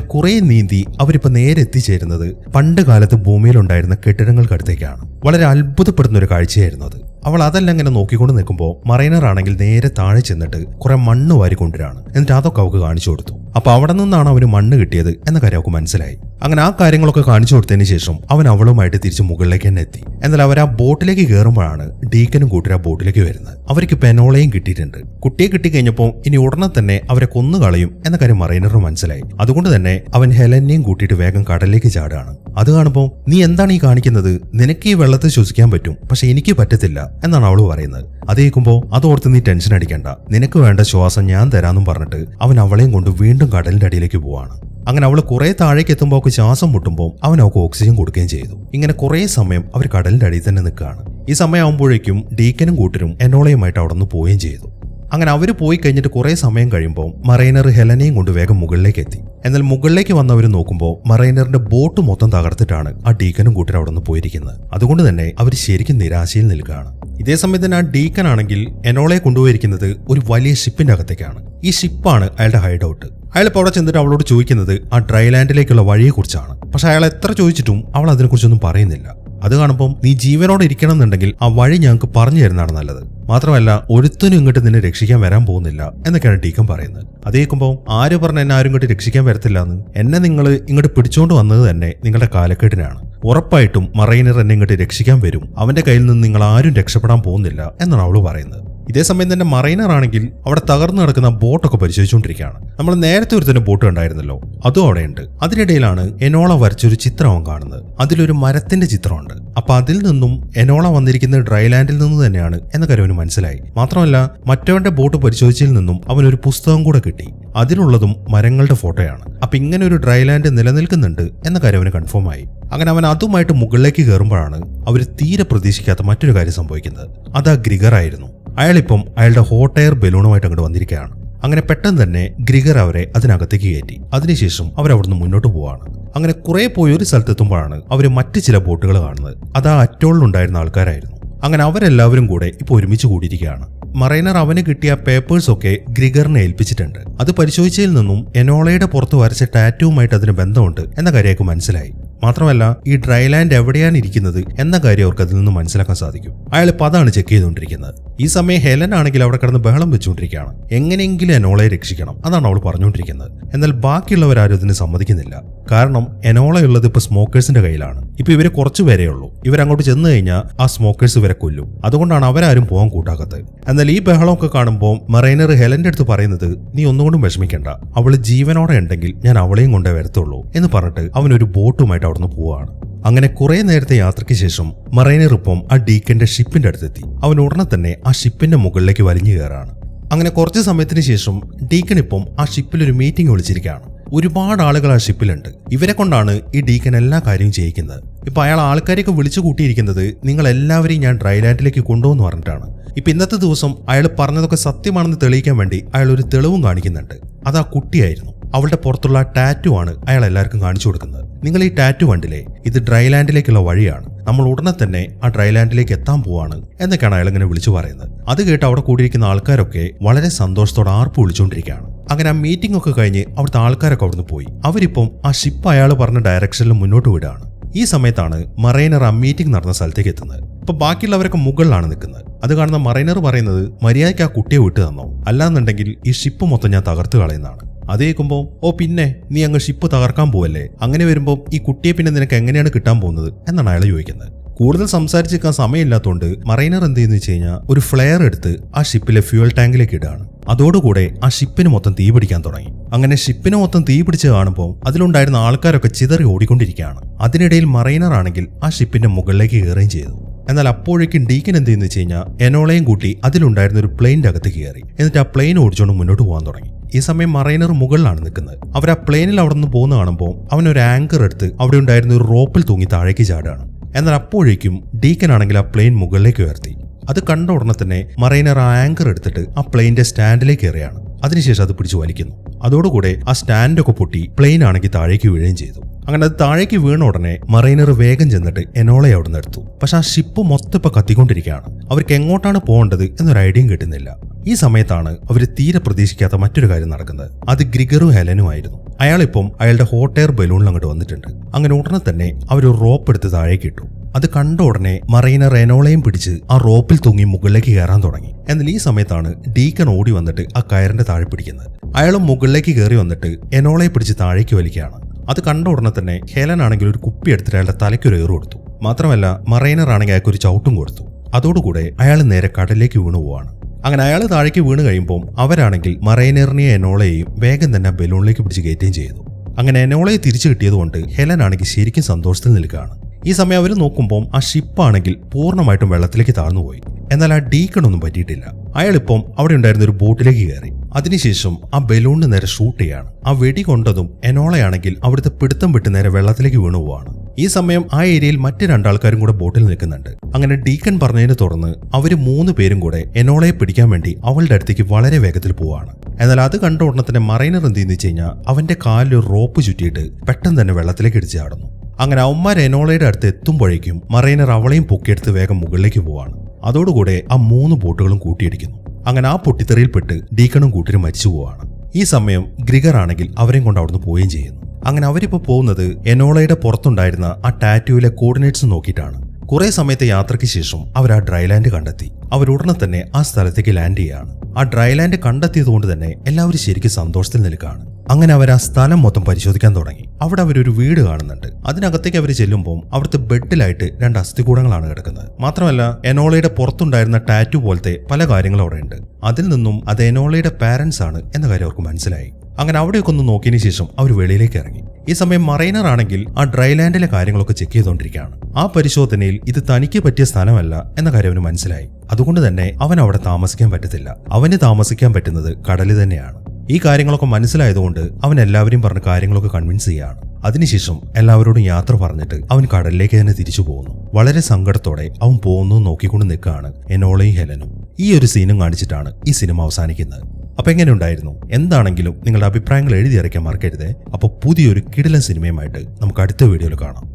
കുറേ നീന്തി അവരിപ്പോൾ നേരെ എത്തിച്ചേരുന്നത് പണ്ട് കാലത്ത് ഭൂമിയിലുണ്ടായിരുന്ന കെട്ടിടങ്ങൾക്കടുത്തേക്കാണ്. വളരെ അത്ഭുതപ്പെടുന്ന ഒരു കാഴ്ചയായിരുന്നു അത്. അവൾ അതെല്ലാം ഇങ്ങനെ നോക്കിക്കൊണ്ട് നിൽക്കുമ്പോൾ മറൈനർ ആണെങ്കിൽ നേരെ താഴെ ചെന്നിട്ട് കുറെ മണ്ണ് വാരി കൊണ്ടുവരാണ് എന്നിട്ട് അതൊക്കെ അവൾക്ക് കാണിച്ചു കൊടുത്തു. അപ്പൊ അവിടെ നിന്നാണ് അവന് മണ്ണ് കിട്ടിയത് എന്ന കാര്യം അവൾക്ക് മനസ്സിലായി. അങ്ങനെ ആ കാര്യങ്ങളൊക്കെ കാണിച്ചു കൊടുത്തതിന് ശേഷം അവൻ അവളുമായിട്ട് തിരിച്ച് മുകളിലേക്ക് തന്നെ എത്തി. എന്നാൽ അവർ ആ ബോട്ടിലേക്ക് കയറുമ്പോഴാണ് ഡീക്കനും കൂട്ടർ ആ ബോട്ടിലേക്ക് വരുന്നത്. അവർക്ക് പെനോളയും കിട്ടിയിട്ടുണ്ട്. കുട്ടിയെ കിട്ടിക്കഴിഞ്ഞപ്പോൾ ഇനി ഉടനെ തന്നെ അവരെ കൊന്നു കളയും എന്ന കാര്യം മറൈനറിന് മനസ്സിലായി. അതുകൊണ്ട് തന്നെ അവൻ ഹെലനെയും കൂട്ടിയിട്ട് വേഗം കടലിലേക്ക് ചാടുകയാണ്. അത് കാണുമ്പോൾ നീ എന്താണ് ഈ കാണിക്കുന്നത്? നിനക്ക് ഈ വെള്ളത്തിൽ ശ്വസിക്കാൻ പറ്റും. പക്ഷെ എനിക്ക് പറ്റത്തില്ല. എന്നാണ് അവൾ പറയുന്നത്. അത് കേൾക്കുമ്പോൾ അതോർത്ത് നീ ടെൻഷൻ അടിക്കണ്ട. നിനക്ക് വേണ്ട ശ്വാസം ഞാൻ തരാന്നും പറഞ്ഞിട്ട് അവൻ അവളെയും കൊണ്ട് വീണ്ടും കടലിന്റെ അടിയിലേക്ക് പോവാണ്. അങ്ങനെ അവൾ കുറെ താഴേക്ക് എത്തുമ്പോൾ അവൾക്ക് ശ്വാസം മുട്ടുമ്പോൾ അവൻ അവൾക്ക് ഓക്സിജൻ കൊടുക്കുകയും ചെയ്തു. ഇങ്ങനെ കുറെ സമയം അവർ കടലിന്റെ അടിയിൽ തന്നെ നിൽക്കുകയാണ്. ഈ സമയമാകുമ്പോഴേക്കും ഡീക്കനും കൂട്ടരും എന്നോളയുമായിട്ട് അവിടെ നിന്ന് പോവുകയും ചെയ്തു. അങ്ങനെ അവർ പോയി കഴിഞ്ഞിട്ട് കുറേ സമയം കഴിയുമ്പോൾ മറൈനർ ഹെലനെയും കൊണ്ട് വേഗം മുകളിലേക്ക് എത്തി. എന്നാൽ മുകളിലേക്ക് വന്നവർ നോക്കുമ്പോൾ മറൈനറിന്റെ ബോട്ട് മൊത്തം തകർത്തിട്ടാണ് ആ ഡീക്കനും കൂട്ടർ അവിടെ നിന്ന് പോയിരിക്കുന്നത്. അതുകൊണ്ട് തന്നെ അവർ ശരിക്കും നിരാശയിൽ നിൽക്കുകയാണ്. ഇതേ സമയത്ത് തന്നെ ആ ഡീക്കൻ ആണെങ്കിൽ എനോളയെ കൊണ്ടുപോയിരിക്കുന്നത് ഒരു വലിയ ഷിപ്പിന്റെ അകത്തേക്കാണ്. ഈ ഷിപ്പാണ് അയാളുടെ ഹൈഡ് ഔട്ട് അയാൾ ഇപ്പോൾ അവിടെ ചെന്നിട്ട് അവളോട് ചോദിക്കുന്നത് ആ ഡ്രൈ ലാൻഡിലേക്കുള്ള വഴിയെക്കുറിച്ചാണ്. പക്ഷെ അയാൾ എത്ര ചോദിച്ചിട്ടും അവൾ അതിനെക്കുറിച്ചൊന്നും പറയുന്നില്ല. അത് കാണുമ്പോൾ നീ ജീവനോടെ ഇരിക്കണം എന്നുണ്ടെങ്കിൽ ആ വഴി ഞങ്ങൾക്ക് പറഞ്ഞു തരുന്നതാണ് നല്ലത്. മാത്രമല്ല ഒരുത്തനും ഇങ്ങോട്ട് നിന്നെ രക്ഷിക്കാൻ വരാൻ പോകുന്നില്ല എന്നൊക്കെയാണ് ടീക്കൻ പറയുന്നത്. അത് കേൾക്കുമ്പോൾ ആര് പറഞ്ഞ എന്നെ ആരും ഇങ്ങോട്ട് രക്ഷിക്കാൻ വരത്തില്ല എന്ന് എന്നെ നിങ്ങൾ ഇങ്ങോട്ട് പിടിച്ചോണ്ട് വന്നത് തന്നെ നിങ്ങളുടെ കാലക്കെട്ടിനാണ് ഉറപ്പായിട്ടും മറൈനർ എന്നെ ഇങ്ങോട്ട് രക്ഷിക്കാൻ വരും. അവന്റെ കയ്യിൽ നിന്ന് നിങ്ങൾ ആരും രക്ഷപ്പെടാൻ പോകുന്നില്ല എന്നാണ് അവൾ പറയുന്നത്. ഇതേ സമയം തന്നെ മറൈനർ ആണെങ്കിൽ അവിടെ തകർന്നു കിടക്കുന്ന ബോട്ടൊക്കെ പരിശോധിച്ചുകൊണ്ടിരിക്കുകയാണ്. നമ്മൾ നേരത്തെ ഒരു തന്നെ ബോട്ട് ഉണ്ടായിരുന്നല്ലോ അതും അവിടെയുണ്ട്. അതിനിടയിലാണ് എനോള വരച്ചൊരു ചിത്രം കാണുന്നത്. അതിലൊരു മരത്തിന്റെ ചിത്രമുണ്ട്. അപ്പൊ അതിൽ നിന്നും എനോള വന്നിരിക്കുന്നത് ഡ്രൈലാൻഡിൽ നിന്ന് തന്നെയാണ് എന്ന കാര്യം അവന് മനസ്സിലായി. മാത്രമല്ല മറ്റവന്റെ ബോട്ട് പരിശോധിച്ചതിൽ നിന്നും അവനൊരു പുസ്തകം കൂടെ കിട്ടി. അതിലുള്ളതും മരങ്ങളുടെ ഫോട്ടോയാണ്. അപ്പൊ ഇങ്ങനെ ഒരു ഡ്രൈലാൻഡ് നിലനിൽക്കുന്നുണ്ട് എന്ന കാര്യം അവന് കൺഫേം ആയി. അങ്ങനെ അവൻ അതുമായിട്ട് മുകളിലേക്ക് കയറുമ്പോഴാണ് അവർ തീരെ പ്രതീക്ഷിക്കാത്ത മറ്റൊരു കാര്യം സംഭവിക്കുന്നത്. അത് ആ ഗ്രിഗർ ആയിരുന്നു. അയാളിപ്പം അയാളുടെ ഹോട്ട് എയർ ബലൂണുമായിട്ട് അങ്ങോട്ട് വന്നിരിക്കുകയാണ്. അങ്ങനെ പെട്ടെന്ന് തന്നെ ഗ്രിഗർ അവരെ അതിനകത്തേക്ക് കയറ്റി. അതിനുശേഷം അവരവിടുന്ന് മുന്നോട്ട് പോവാണ്. അങ്ങനെ കുറെ പോയി ഒരു സ്ഥലത്തെത്തുമ്പോഴാണ് അവർ മറ്റ് ചില ബോട്ടുകൾ കാണുന്നത്. അത് ആ അറ്റോളിലുണ്ടായിരുന്ന ആൾക്കാരായിരുന്നു. അങ്ങനെ അവരെല്ലാവരും കൂടെ ഇപ്പോൾ ഒരുമിച്ച് കൂടിയിരിക്കുകയാണ്. മറൈനർ അവന് കിട്ടിയ പേപ്പേഴ്സ് ഒക്കെ ഗ്രിഗറിനെ ഏൽപ്പിച്ചിട്ടുണ്ട്. അത് പരിശോധിച്ചതിൽ നിന്നും എനോളയുടെ പുറത്ത് വരച്ച ടാറ്റുവുമായിട്ട് അതിന് ബന്ധമുണ്ട് എന്ന കാര്യമൊക്കെ മനസ്സിലായി. മാത്രമല്ല ഈ ഡ്രൈ ലാൻഡ് എവിടെയാണ് ഇരിക്കുന്നത് എന്ന കാര്യം അവർക്ക് അതിൽ നിന്ന് മനസ്സിലാക്കാൻ സാധിക്കും. അയാൾ ഇപ്പൊ അതാണ് ചെക്ക് ചെയ്തുകൊണ്ടിരിക്കുന്നത്. ഈ സമയം ഹെലൻ ആണെങ്കിൽ അവിടെ കിടന്ന് ബഹളം വെച്ചുകൊണ്ടിരിക്കുകയാണ്. എങ്ങനെയെങ്കിലും എനോളയെ രക്ഷിക്കണം അതാണ് അവൾ പറഞ്ഞുകൊണ്ടിരിക്കുന്നത്. എന്നാൽ ബാക്കിയുള്ളവരാരും ഇതിന് സമ്മതിക്കുന്നില്ല. കാരണം എനോള ഉള്ളത് ഇപ്പൊ സ്മോക്കേഴ്സിന്റെ കയ്യിലാണ്. ഇപ്പൊ ഇവരെ കുറച്ചു പേരേ ഉള്ളൂ. ഇവരങ്ങോട്ട് ചെന്ന് കഴിഞ്ഞാൽ ആ സ്മോക്കേഴ്സ് ഇവരെ കൊല്ലും. അതുകൊണ്ടാണ് അവരാരും പോകാൻ കൂട്ടാക്കത്ത് എന്നാൽ ഈ ബഹളമൊക്കെ കാണുമ്പോൾ മറൈനർ ഹെലന്റെ അടുത്ത് പറയുന്നത് നീ ഒന്നുകൊണ്ടും വിഷമിക്കേണ്ട. അവൾ ജീവനോടെ ഉണ്ടെങ്കിൽ ഞാൻ അവളെയും കൊണ്ടേ വരത്തുള്ളൂ എന്ന് പറഞ്ഞിട്ട് അവനൊരു ബോട്ടുമായിട്ട് അവിടുന്ന് പോവുകയാണ് അങ്ങനെ കുറെ നേരത്തെ യാത്രയ്ക്ക് ശേഷം മറൈനറിപ്പം ആ ഡീക്കന്റെ ഷിപ്പിന്റെ അടുത്തെത്തി. അവൻ ഉടനെ തന്നെ ആ ഷിപ്പിന്റെ മുകളിലേക്ക് വലിഞ്ഞു കയറാണ്. അങ്ങനെ കുറച്ച് സമയത്തിന് ശേഷം ഡീക്കൻ ഇപ്പം ആ ഷിപ്പിൽ ഒരു മീറ്റിംഗ് വിളിച്ചിരിക്കുകയാണ്. ഒരുപാട് ആളുകൾ ആ ഷിപ്പിലുണ്ട്. ഇവരെ കൊണ്ടാണ് ഈ ഡീക്കൻ എല്ലാ കാര്യവും ചെയ്യിക്കുന്നത്. ഇപ്പൊ അയാൾ ആൾക്കാരെയൊക്കെ വിളിച്ചു കൂട്ടിയിരിക്കുന്നത് നിങ്ങൾ എല്ലാവരെയും ഞാൻ ഡ്രൈലാൻഡിലേക്ക് കൊണ്ടുപോകുന്നു പറഞ്ഞിട്ടാണ്. ഇപ്പൊ ഇന്നത്തെ ദിവസം അയാൾ പറഞ്ഞതൊക്കെ സത്യമാണെന്ന് തെളിയിക്കാൻ വേണ്ടി അയാൾ ഒരു തെളിവും കാണിക്കുന്നുണ്ട്. അത് ആ കുട്ടിയായിരുന്നു. അവളുടെ പുറത്തുള്ള ടാറ്റു ആണ് അയാൾ എല്ലാവർക്കും കാണിച്ചു കൊടുക്കുന്നത്. നിങ്ങൾ ഈ ടാറ്റു കണ്ടില്ലേ? ഇത് ഡ്രൈലാൻഡിലേക്കുള്ള വഴിയാണ്. നമ്മൾ ഉടനെ തന്നെ ആ ഡ്രൈലാൻഡിലേക്ക് എത്താൻ പോവാണ് എന്നൊക്കെയാണ് അയാൾ ഇങ്ങനെ വിളിച്ചു പറയുന്നത്. അത് കേട്ട് അവിടെ കൂടിയിരിക്കുന്ന ആൾക്കാരൊക്കെ വളരെ സന്തോഷത്തോടെ ആർപ്പ് വിളിച്ചുകൊണ്ടിരിക്കുകയാണ്. അങ്ങനെ ആ മീറ്റിംഗ് ഒക്കെ കഴിഞ്ഞ് അവിടുത്തെ ആൾക്കാരൊക്കെ അവിടുന്ന് പോയി. അവരിപ്പം ആ ഷിപ്പ് അയാൾ പറഞ്ഞ ഡയറക്ഷനിൽ മുന്നോട്ട് വിടുകയാണ്. ഈ സമയത്താണ് മറൈനർ ആ മീറ്റിംഗ് നടന്ന സ്ഥലത്തേക്ക് എത്തുന്നത്. ഇപ്പൊ ബാക്കിയുള്ളവരൊക്കെ മുകളിലാണ് നിൽക്കുന്നത്. അത് കാണുന്ന മറൈനർ പറയുന്നത് മര്യാദയ്ക്ക് ആ കുട്ടിയെ വിട്ടു തന്നോ? അല്ലാന്നുണ്ടെങ്കിൽ ഈ ഷിപ്പ് മൊത്തം ഞാൻ തകർത്ത് കളയുന്നതാണ്. അത് കേൾക്കുമ്പോൾ ഓ പിന്നെ നീ അങ്ങ് ഷിപ്പ് തകർക്കാൻ പോവല്ലേ? അങ്ങനെ വരുമ്പോൾ ഈ കുട്ടിയെ പിന്നെ നിനക്ക് എങ്ങനെയാണ് കിട്ടാൻ പോകുന്നത്? എന്നാണ് അയാൾ ചോദിക്കുന്നത്. കൂടുതൽ സംസാരിച്ചിരിക്കാൻ സമയമില്ലാത്തതുകൊണ്ട് മറൈനർ എന്ത് ചെയ്യുന്നു വെച്ച് കഴിഞ്ഞാൽ ഒരു ഫ്ലെയർ എടുത്ത് ആ ഷിപ്പിലെ ഫ്യൂൽ ടാങ്കിലേക്ക് ഇടുകയാണ്. അതോടുകൂടെ ആ ഷിപ്പിന് മൊത്തം തീ പിടിക്കാൻ തുടങ്ങി. അങ്ങനെ ഷിപ്പിന് മൊത്തം തീ പിടിച്ച് കാണുമ്പോൾ അതിലുണ്ടായിരുന്ന ആൾക്കാരൊക്കെ ചിതറി ഓടിക്കൊണ്ടിരിക്കുകയാണ്. അതിനിടയിൽ മറൈനർ ആണെങ്കിൽ ആ ഷിപ്പിന്റെ മുകളിലേക്ക് കയറുകയും ചെയ്തു. എന്നാൽ അപ്പോഴേക്കും ഡീക്കൻ എന്ത് ചെയ്യുന്നു വെച്ച് കഴിഞ്ഞാൽ എനോളയും കൂട്ടി അതിലുണ്ടായിരുന്ന ഒരു പ്ലെയിന്റെ അകത്ത് കയറി. എന്നിട്ട് ആ പ്ലെയിൻ ഓടിച്ചുകൊണ്ട് മുന്നോട്ട് പോകാൻ തുടങ്ങി. ഈ സമയം മറൈനർ മുകളിലാണ് നിൽക്കുന്നത്. അവർ ആ പ്ലെയിനിൽ അവിടെ നിന്ന് പോകുന്ന കാണുമ്പോൾ അവൻ ഒരു ആങ്കർ എടുത്ത് അവിടെ ഉണ്ടായിരുന്ന ഒരു റോപ്പിൽ തൂങ്ങി താഴേക്ക് ചാടുകയാണ്. എന്നാൽ അപ്പോഴേക്കും ഡീക്കൻ ആണെങ്കിൽ ആ പ്ലെയിൻ മുകളിലേക്ക് ഉയർത്തി. അത് കണ്ട ഉടനെ തന്നെ മറൈനർ ആ ആങ്കർ എടുത്തിട്ട് ആ പ്ലെയിന്റെ സ്റ്റാൻഡിലേക്ക് കയറിയാണ് അതിനുശേഷം അത് പിടിച്ചു വലിക്കുന്നു. അതോടുകൂടെ ആ സ്റ്റാൻഡൊക്കെ പൊട്ടി പ്ലെയിൻ ആണെങ്കിൽ താഴേക്ക് വീഴുകയും ചെയ്തു. അങ്ങനെ അത് താഴേക്ക് വീണ ഉടനെ മറൈനർ വേഗം ചെന്നിട്ട് എനോളെ അവിടെ നിന്ന് എടുത്തു. പക്ഷെ ആ ഷിപ്പ് മൊത്തം ഇപ്പൊ കത്തിക്കൊണ്ടിരിക്കുകയാണ്. അവർക്ക് എങ്ങോട്ടാണ് പോകേണ്ടത് എന്നൊരു ഐഡിയയും കിട്ടുന്നില്ല. ഈ സമയത്താണ് അവർ തീരെ പ്രതീക്ഷിക്കാത്ത മറ്റൊരു കാര്യം നടക്കുന്നത്. അത് ഗ്രിഗറും ഹെലനും ആയിരുന്നു. അയാളിപ്പം അയാളുടെ ഹോട്ട് എയർ ബലൂണിൽ അങ്ങോട്ട് വന്നിട്ടുണ്ട്. അങ്ങനെ ഉടനെ തന്നെ അവർ റോപ്പ് എടുത്ത് താഴേക്ക് ഇട്ടു. അത് കണ്ട ഉടനെ മറൈനർ റെനോളയും പിടിച്ച് ആ റോപ്പിൽ തൂങ്ങി മുകളിലേക്ക് കയറാൻ തുടങ്ങി. എന്നാൽ ഈ സമയത്താണ് ഡീക്കൺ ഓടി വന്നിട്ട് ആ കയറിന്റെ താഴെ പിടിക്കുന്നത്. അയാൾ മുകളിലേക്ക് കയറി വന്നിട്ട് എനോളയെ പിടിച്ച് താഴേക്ക് വലിക്കുകയാണ്. അത് കണ്ട ഉടനെ തന്നെ ഹെലൻ ആണെങ്കിൽ ഒരു കുപ്പി എടുത്തിട്ട് അയാളുടെ തലയ്ക്കൊരു ഏറ് കൊടുത്തു. മാത്രമല്ല മറൈനർ ആണെങ്കിൽ അയാൾക്ക് ഒരു ചവിട്ടും കൊടുത്തു. അതോടുകൂടെ അയാൾ നേരെ കടലിലേക്ക് വീണു പോവാണ്. അങ്ങനെ അയാൾ താഴേക്ക് വീണ് കഴിയുമ്പോൾ അവരാണെങ്കിൽ മറൈനറിനെയും എനോളയെയും വേഗം തന്നെ ബലൂണിലേക്ക് പിടിച്ച് കയറ്റുകയും ചെയ്തു. അങ്ങനെ എനോളയെ തിരിച്ചു കിട്ടിയതുകൊണ്ട് ഹെലൻ ആണെങ്കിൽ ശരിക്കും സന്തോഷത്തിൽ നിൽക്കുകയാണ്. ഈ സമയം അവർ നോക്കുമ്പോൾ ആ ഷിപ്പാണെങ്കിൽ പൂർണമായിട്ടും വെള്ളത്തിലേക്ക് താഴ്ന്നുപോയി. എന്നാൽ ആ ഡീക്കണൊന്നും പറ്റിയിട്ടില്ല. അയാളിപ്പം അവിടെ ഉണ്ടായിരുന്ന ഒരു ബോട്ടിലേക്ക് കയറി. അതിനുശേഷം ആ ബലൂണിന് നേരെ ഷൂട്ട് ചെയ്യാണ്. ആ വെടി കൊണ്ടതും എനോളയാണെങ്കിൽ അവിടുത്തെ പിടുത്തം വിട്ട് നേരെ വെള്ളത്തിലേക്ക് വീണു പോവാണ്. ഈ സമയം ആ ഏരിയയിൽ മറ്റു രണ്ടാൾക്കാരും കൂടെ ബോട്ടിൽ നിൽക്കുന്നുണ്ട്. അങ്ങനെ ഡീക്കൻ പറഞ്ഞതിനെ തുടർന്ന് അവർ മൂന്ന് പേരും കൂടെ എനോളയെ പിടിക്കാൻ വേണ്ടി അവളുടെ അടുത്തേക്ക് വളരെ വേഗത്തിൽ പോവാണ്. എന്നാൽ അത് കണ്ട ഉടനെ തന്നെ മറൈനർ എന്ത് ചെയ്യുന്നു വെച്ച് കഴിഞ്ഞാൽ അവന്റെ കാലിൽ ഒരു റോപ്പ് ചുറ്റിയിട്ട് പെട്ടെന്ന് തന്നെ വെള്ളത്തിലേക്ക് ഇടിച്ചു ചാടുന്നു. അങ്ങനെ അവന്മാർ എനോളയുടെ അടുത്ത് എത്തുമ്പോഴേക്കും മറൈനർ അവളെയും പൊക്കിയെടുത്ത് വേഗം മുകളിലേക്ക് പോവാണ്. അതോടുകൂടെ ആ മൂന്ന് ബോട്ടുകളും കൂട്ടിയിടിക്കുന്നു. അങ്ങനെ ആ പൊട്ടിത്തെറിയിൽപ്പെട്ട് ഡീക്കണും കൂട്ടിനും മരിച്ചു പോവാണ്. ഈ സമയം ഗ്രിഗർ ആണെങ്കിൽ അവരെയും കൊണ്ട് അവിടുന്ന് പോവുകയും ചെയ്യുന്നു. അങ്ങനെ അവരിപ്പോ പോകുന്നത് എനോളയുടെ പുറത്തുണ്ടായിരുന്ന ആ ടാറ്റുവിലെ കോർഡിനേറ്റ്സ് നോക്കിയിട്ടാണ്. കുറെ സമയത്തെ യാത്രയ്ക്ക് ശേഷം അവർ ആ ഡ്രൈലാൻഡ് കണ്ടെത്തി. ഉടനെ തന്നെ ആ സ്ഥലത്തേക്ക് ലാൻഡ് ചെയ്യാണ്. ആ ഡ്രൈലാൻഡ് കണ്ടെത്തിയതുകൊണ്ട് തന്നെ എല്ലാവരും ശരിക്കും സന്തോഷത്തിൽ നിൽക്കുകയാണ്. അങ്ങനെ അവർ ആ സ്ഥലം മൊത്തം പരിശോധിക്കാൻ തുടങ്ങി. അവിടെ അവരൊരു വീട് കാണുന്നുണ്ട്. അതിനകത്തേക്ക് അവർ ചെല്ലുമ്പോൾ അവിടുത്തെ ബെഡിലായിട്ട് രണ്ട് അസ്ഥികൂടങ്ങളാണ് കിടക്കുന്നത്. മാത്രമല്ല എനോളയുടെ പുറത്തുണ്ടായിരുന്ന ടാറ്റു പോലത്തെ പല കാര്യങ്ങളും അവിടെ ഉണ്ട് അതിൽ നിന്നും അത് എനോളയുടെ പാരന്റ്സ് ആണ് എന്ന കാര്യം അവർക്ക് മനസ്സിലായി. അങ്ങനെ അവിടെയൊക്കെ ഒന്ന് നോക്കിയതിനു ശേഷം അവർ വെളിയിലേക്ക് ഇറങ്ങി. ഈ സമയം മറൈനർ ആണെങ്കിൽ ആ ഡ്രൈലാൻഡിലെ കാര്യങ്ങളൊക്കെ ചെക്ക് ചെയ്തുകൊണ്ടിരിക്കുകയാണ് ആ പരിശോധനയിൽ ഇത് തനിക്ക് പറ്റിയ സ്ഥലമല്ല എന്ന കാര്യം അവന് മനസ്സിലായി. അതുകൊണ്ട് തന്നെ അവൻ അവിടെ താമസിക്കാൻ പറ്റത്തില്ല. അവന് താമസിക്കാൻ പറ്റുന്നത് കടൽ തന്നെയാണ്. ഈ കാര്യങ്ങളൊക്കെ മനസ്സിലായതുകൊണ്ട് അവൻ എല്ലാവരെയും പറഞ്ഞ കാര്യങ്ങളൊക്കെ കൺവിൻസ് ചെയ്യാണ് അതിനുശേഷം എല്ലാവരോടും യാത്ര പറഞ്ഞിട്ട് അവൻ കടലിലേക്ക് തന്നെ തിരിച്ചു പോകുന്നു. വളരെ സങ്കടത്തോടെ അവൻ പോകുന്നു നോക്കിക്കൊണ്ട് നിൽക്കുകയാണ് എന്നോളയും ഹെലനും. ഈ ഒരു സീനും കാണിച്ചിട്ടാണ് ഈ സിനിമ അവസാനിക്കുന്നത്. അപ്പൊ എങ്ങനെ ഉണ്ടായിരുന്നു? എന്താണെങ്കിലും നിങ്ങളുടെ അഭിപ്രായങ്ങൾ എഴുതി അറിയിക്കാൻ മറക്കരുത്. അപ്പോൾ പുതിയൊരു കിടിലൻ സിനിമയുമായിട്ട് നമുക്ക് അടുത്ത വീഡിയോയിൽ കാണാം.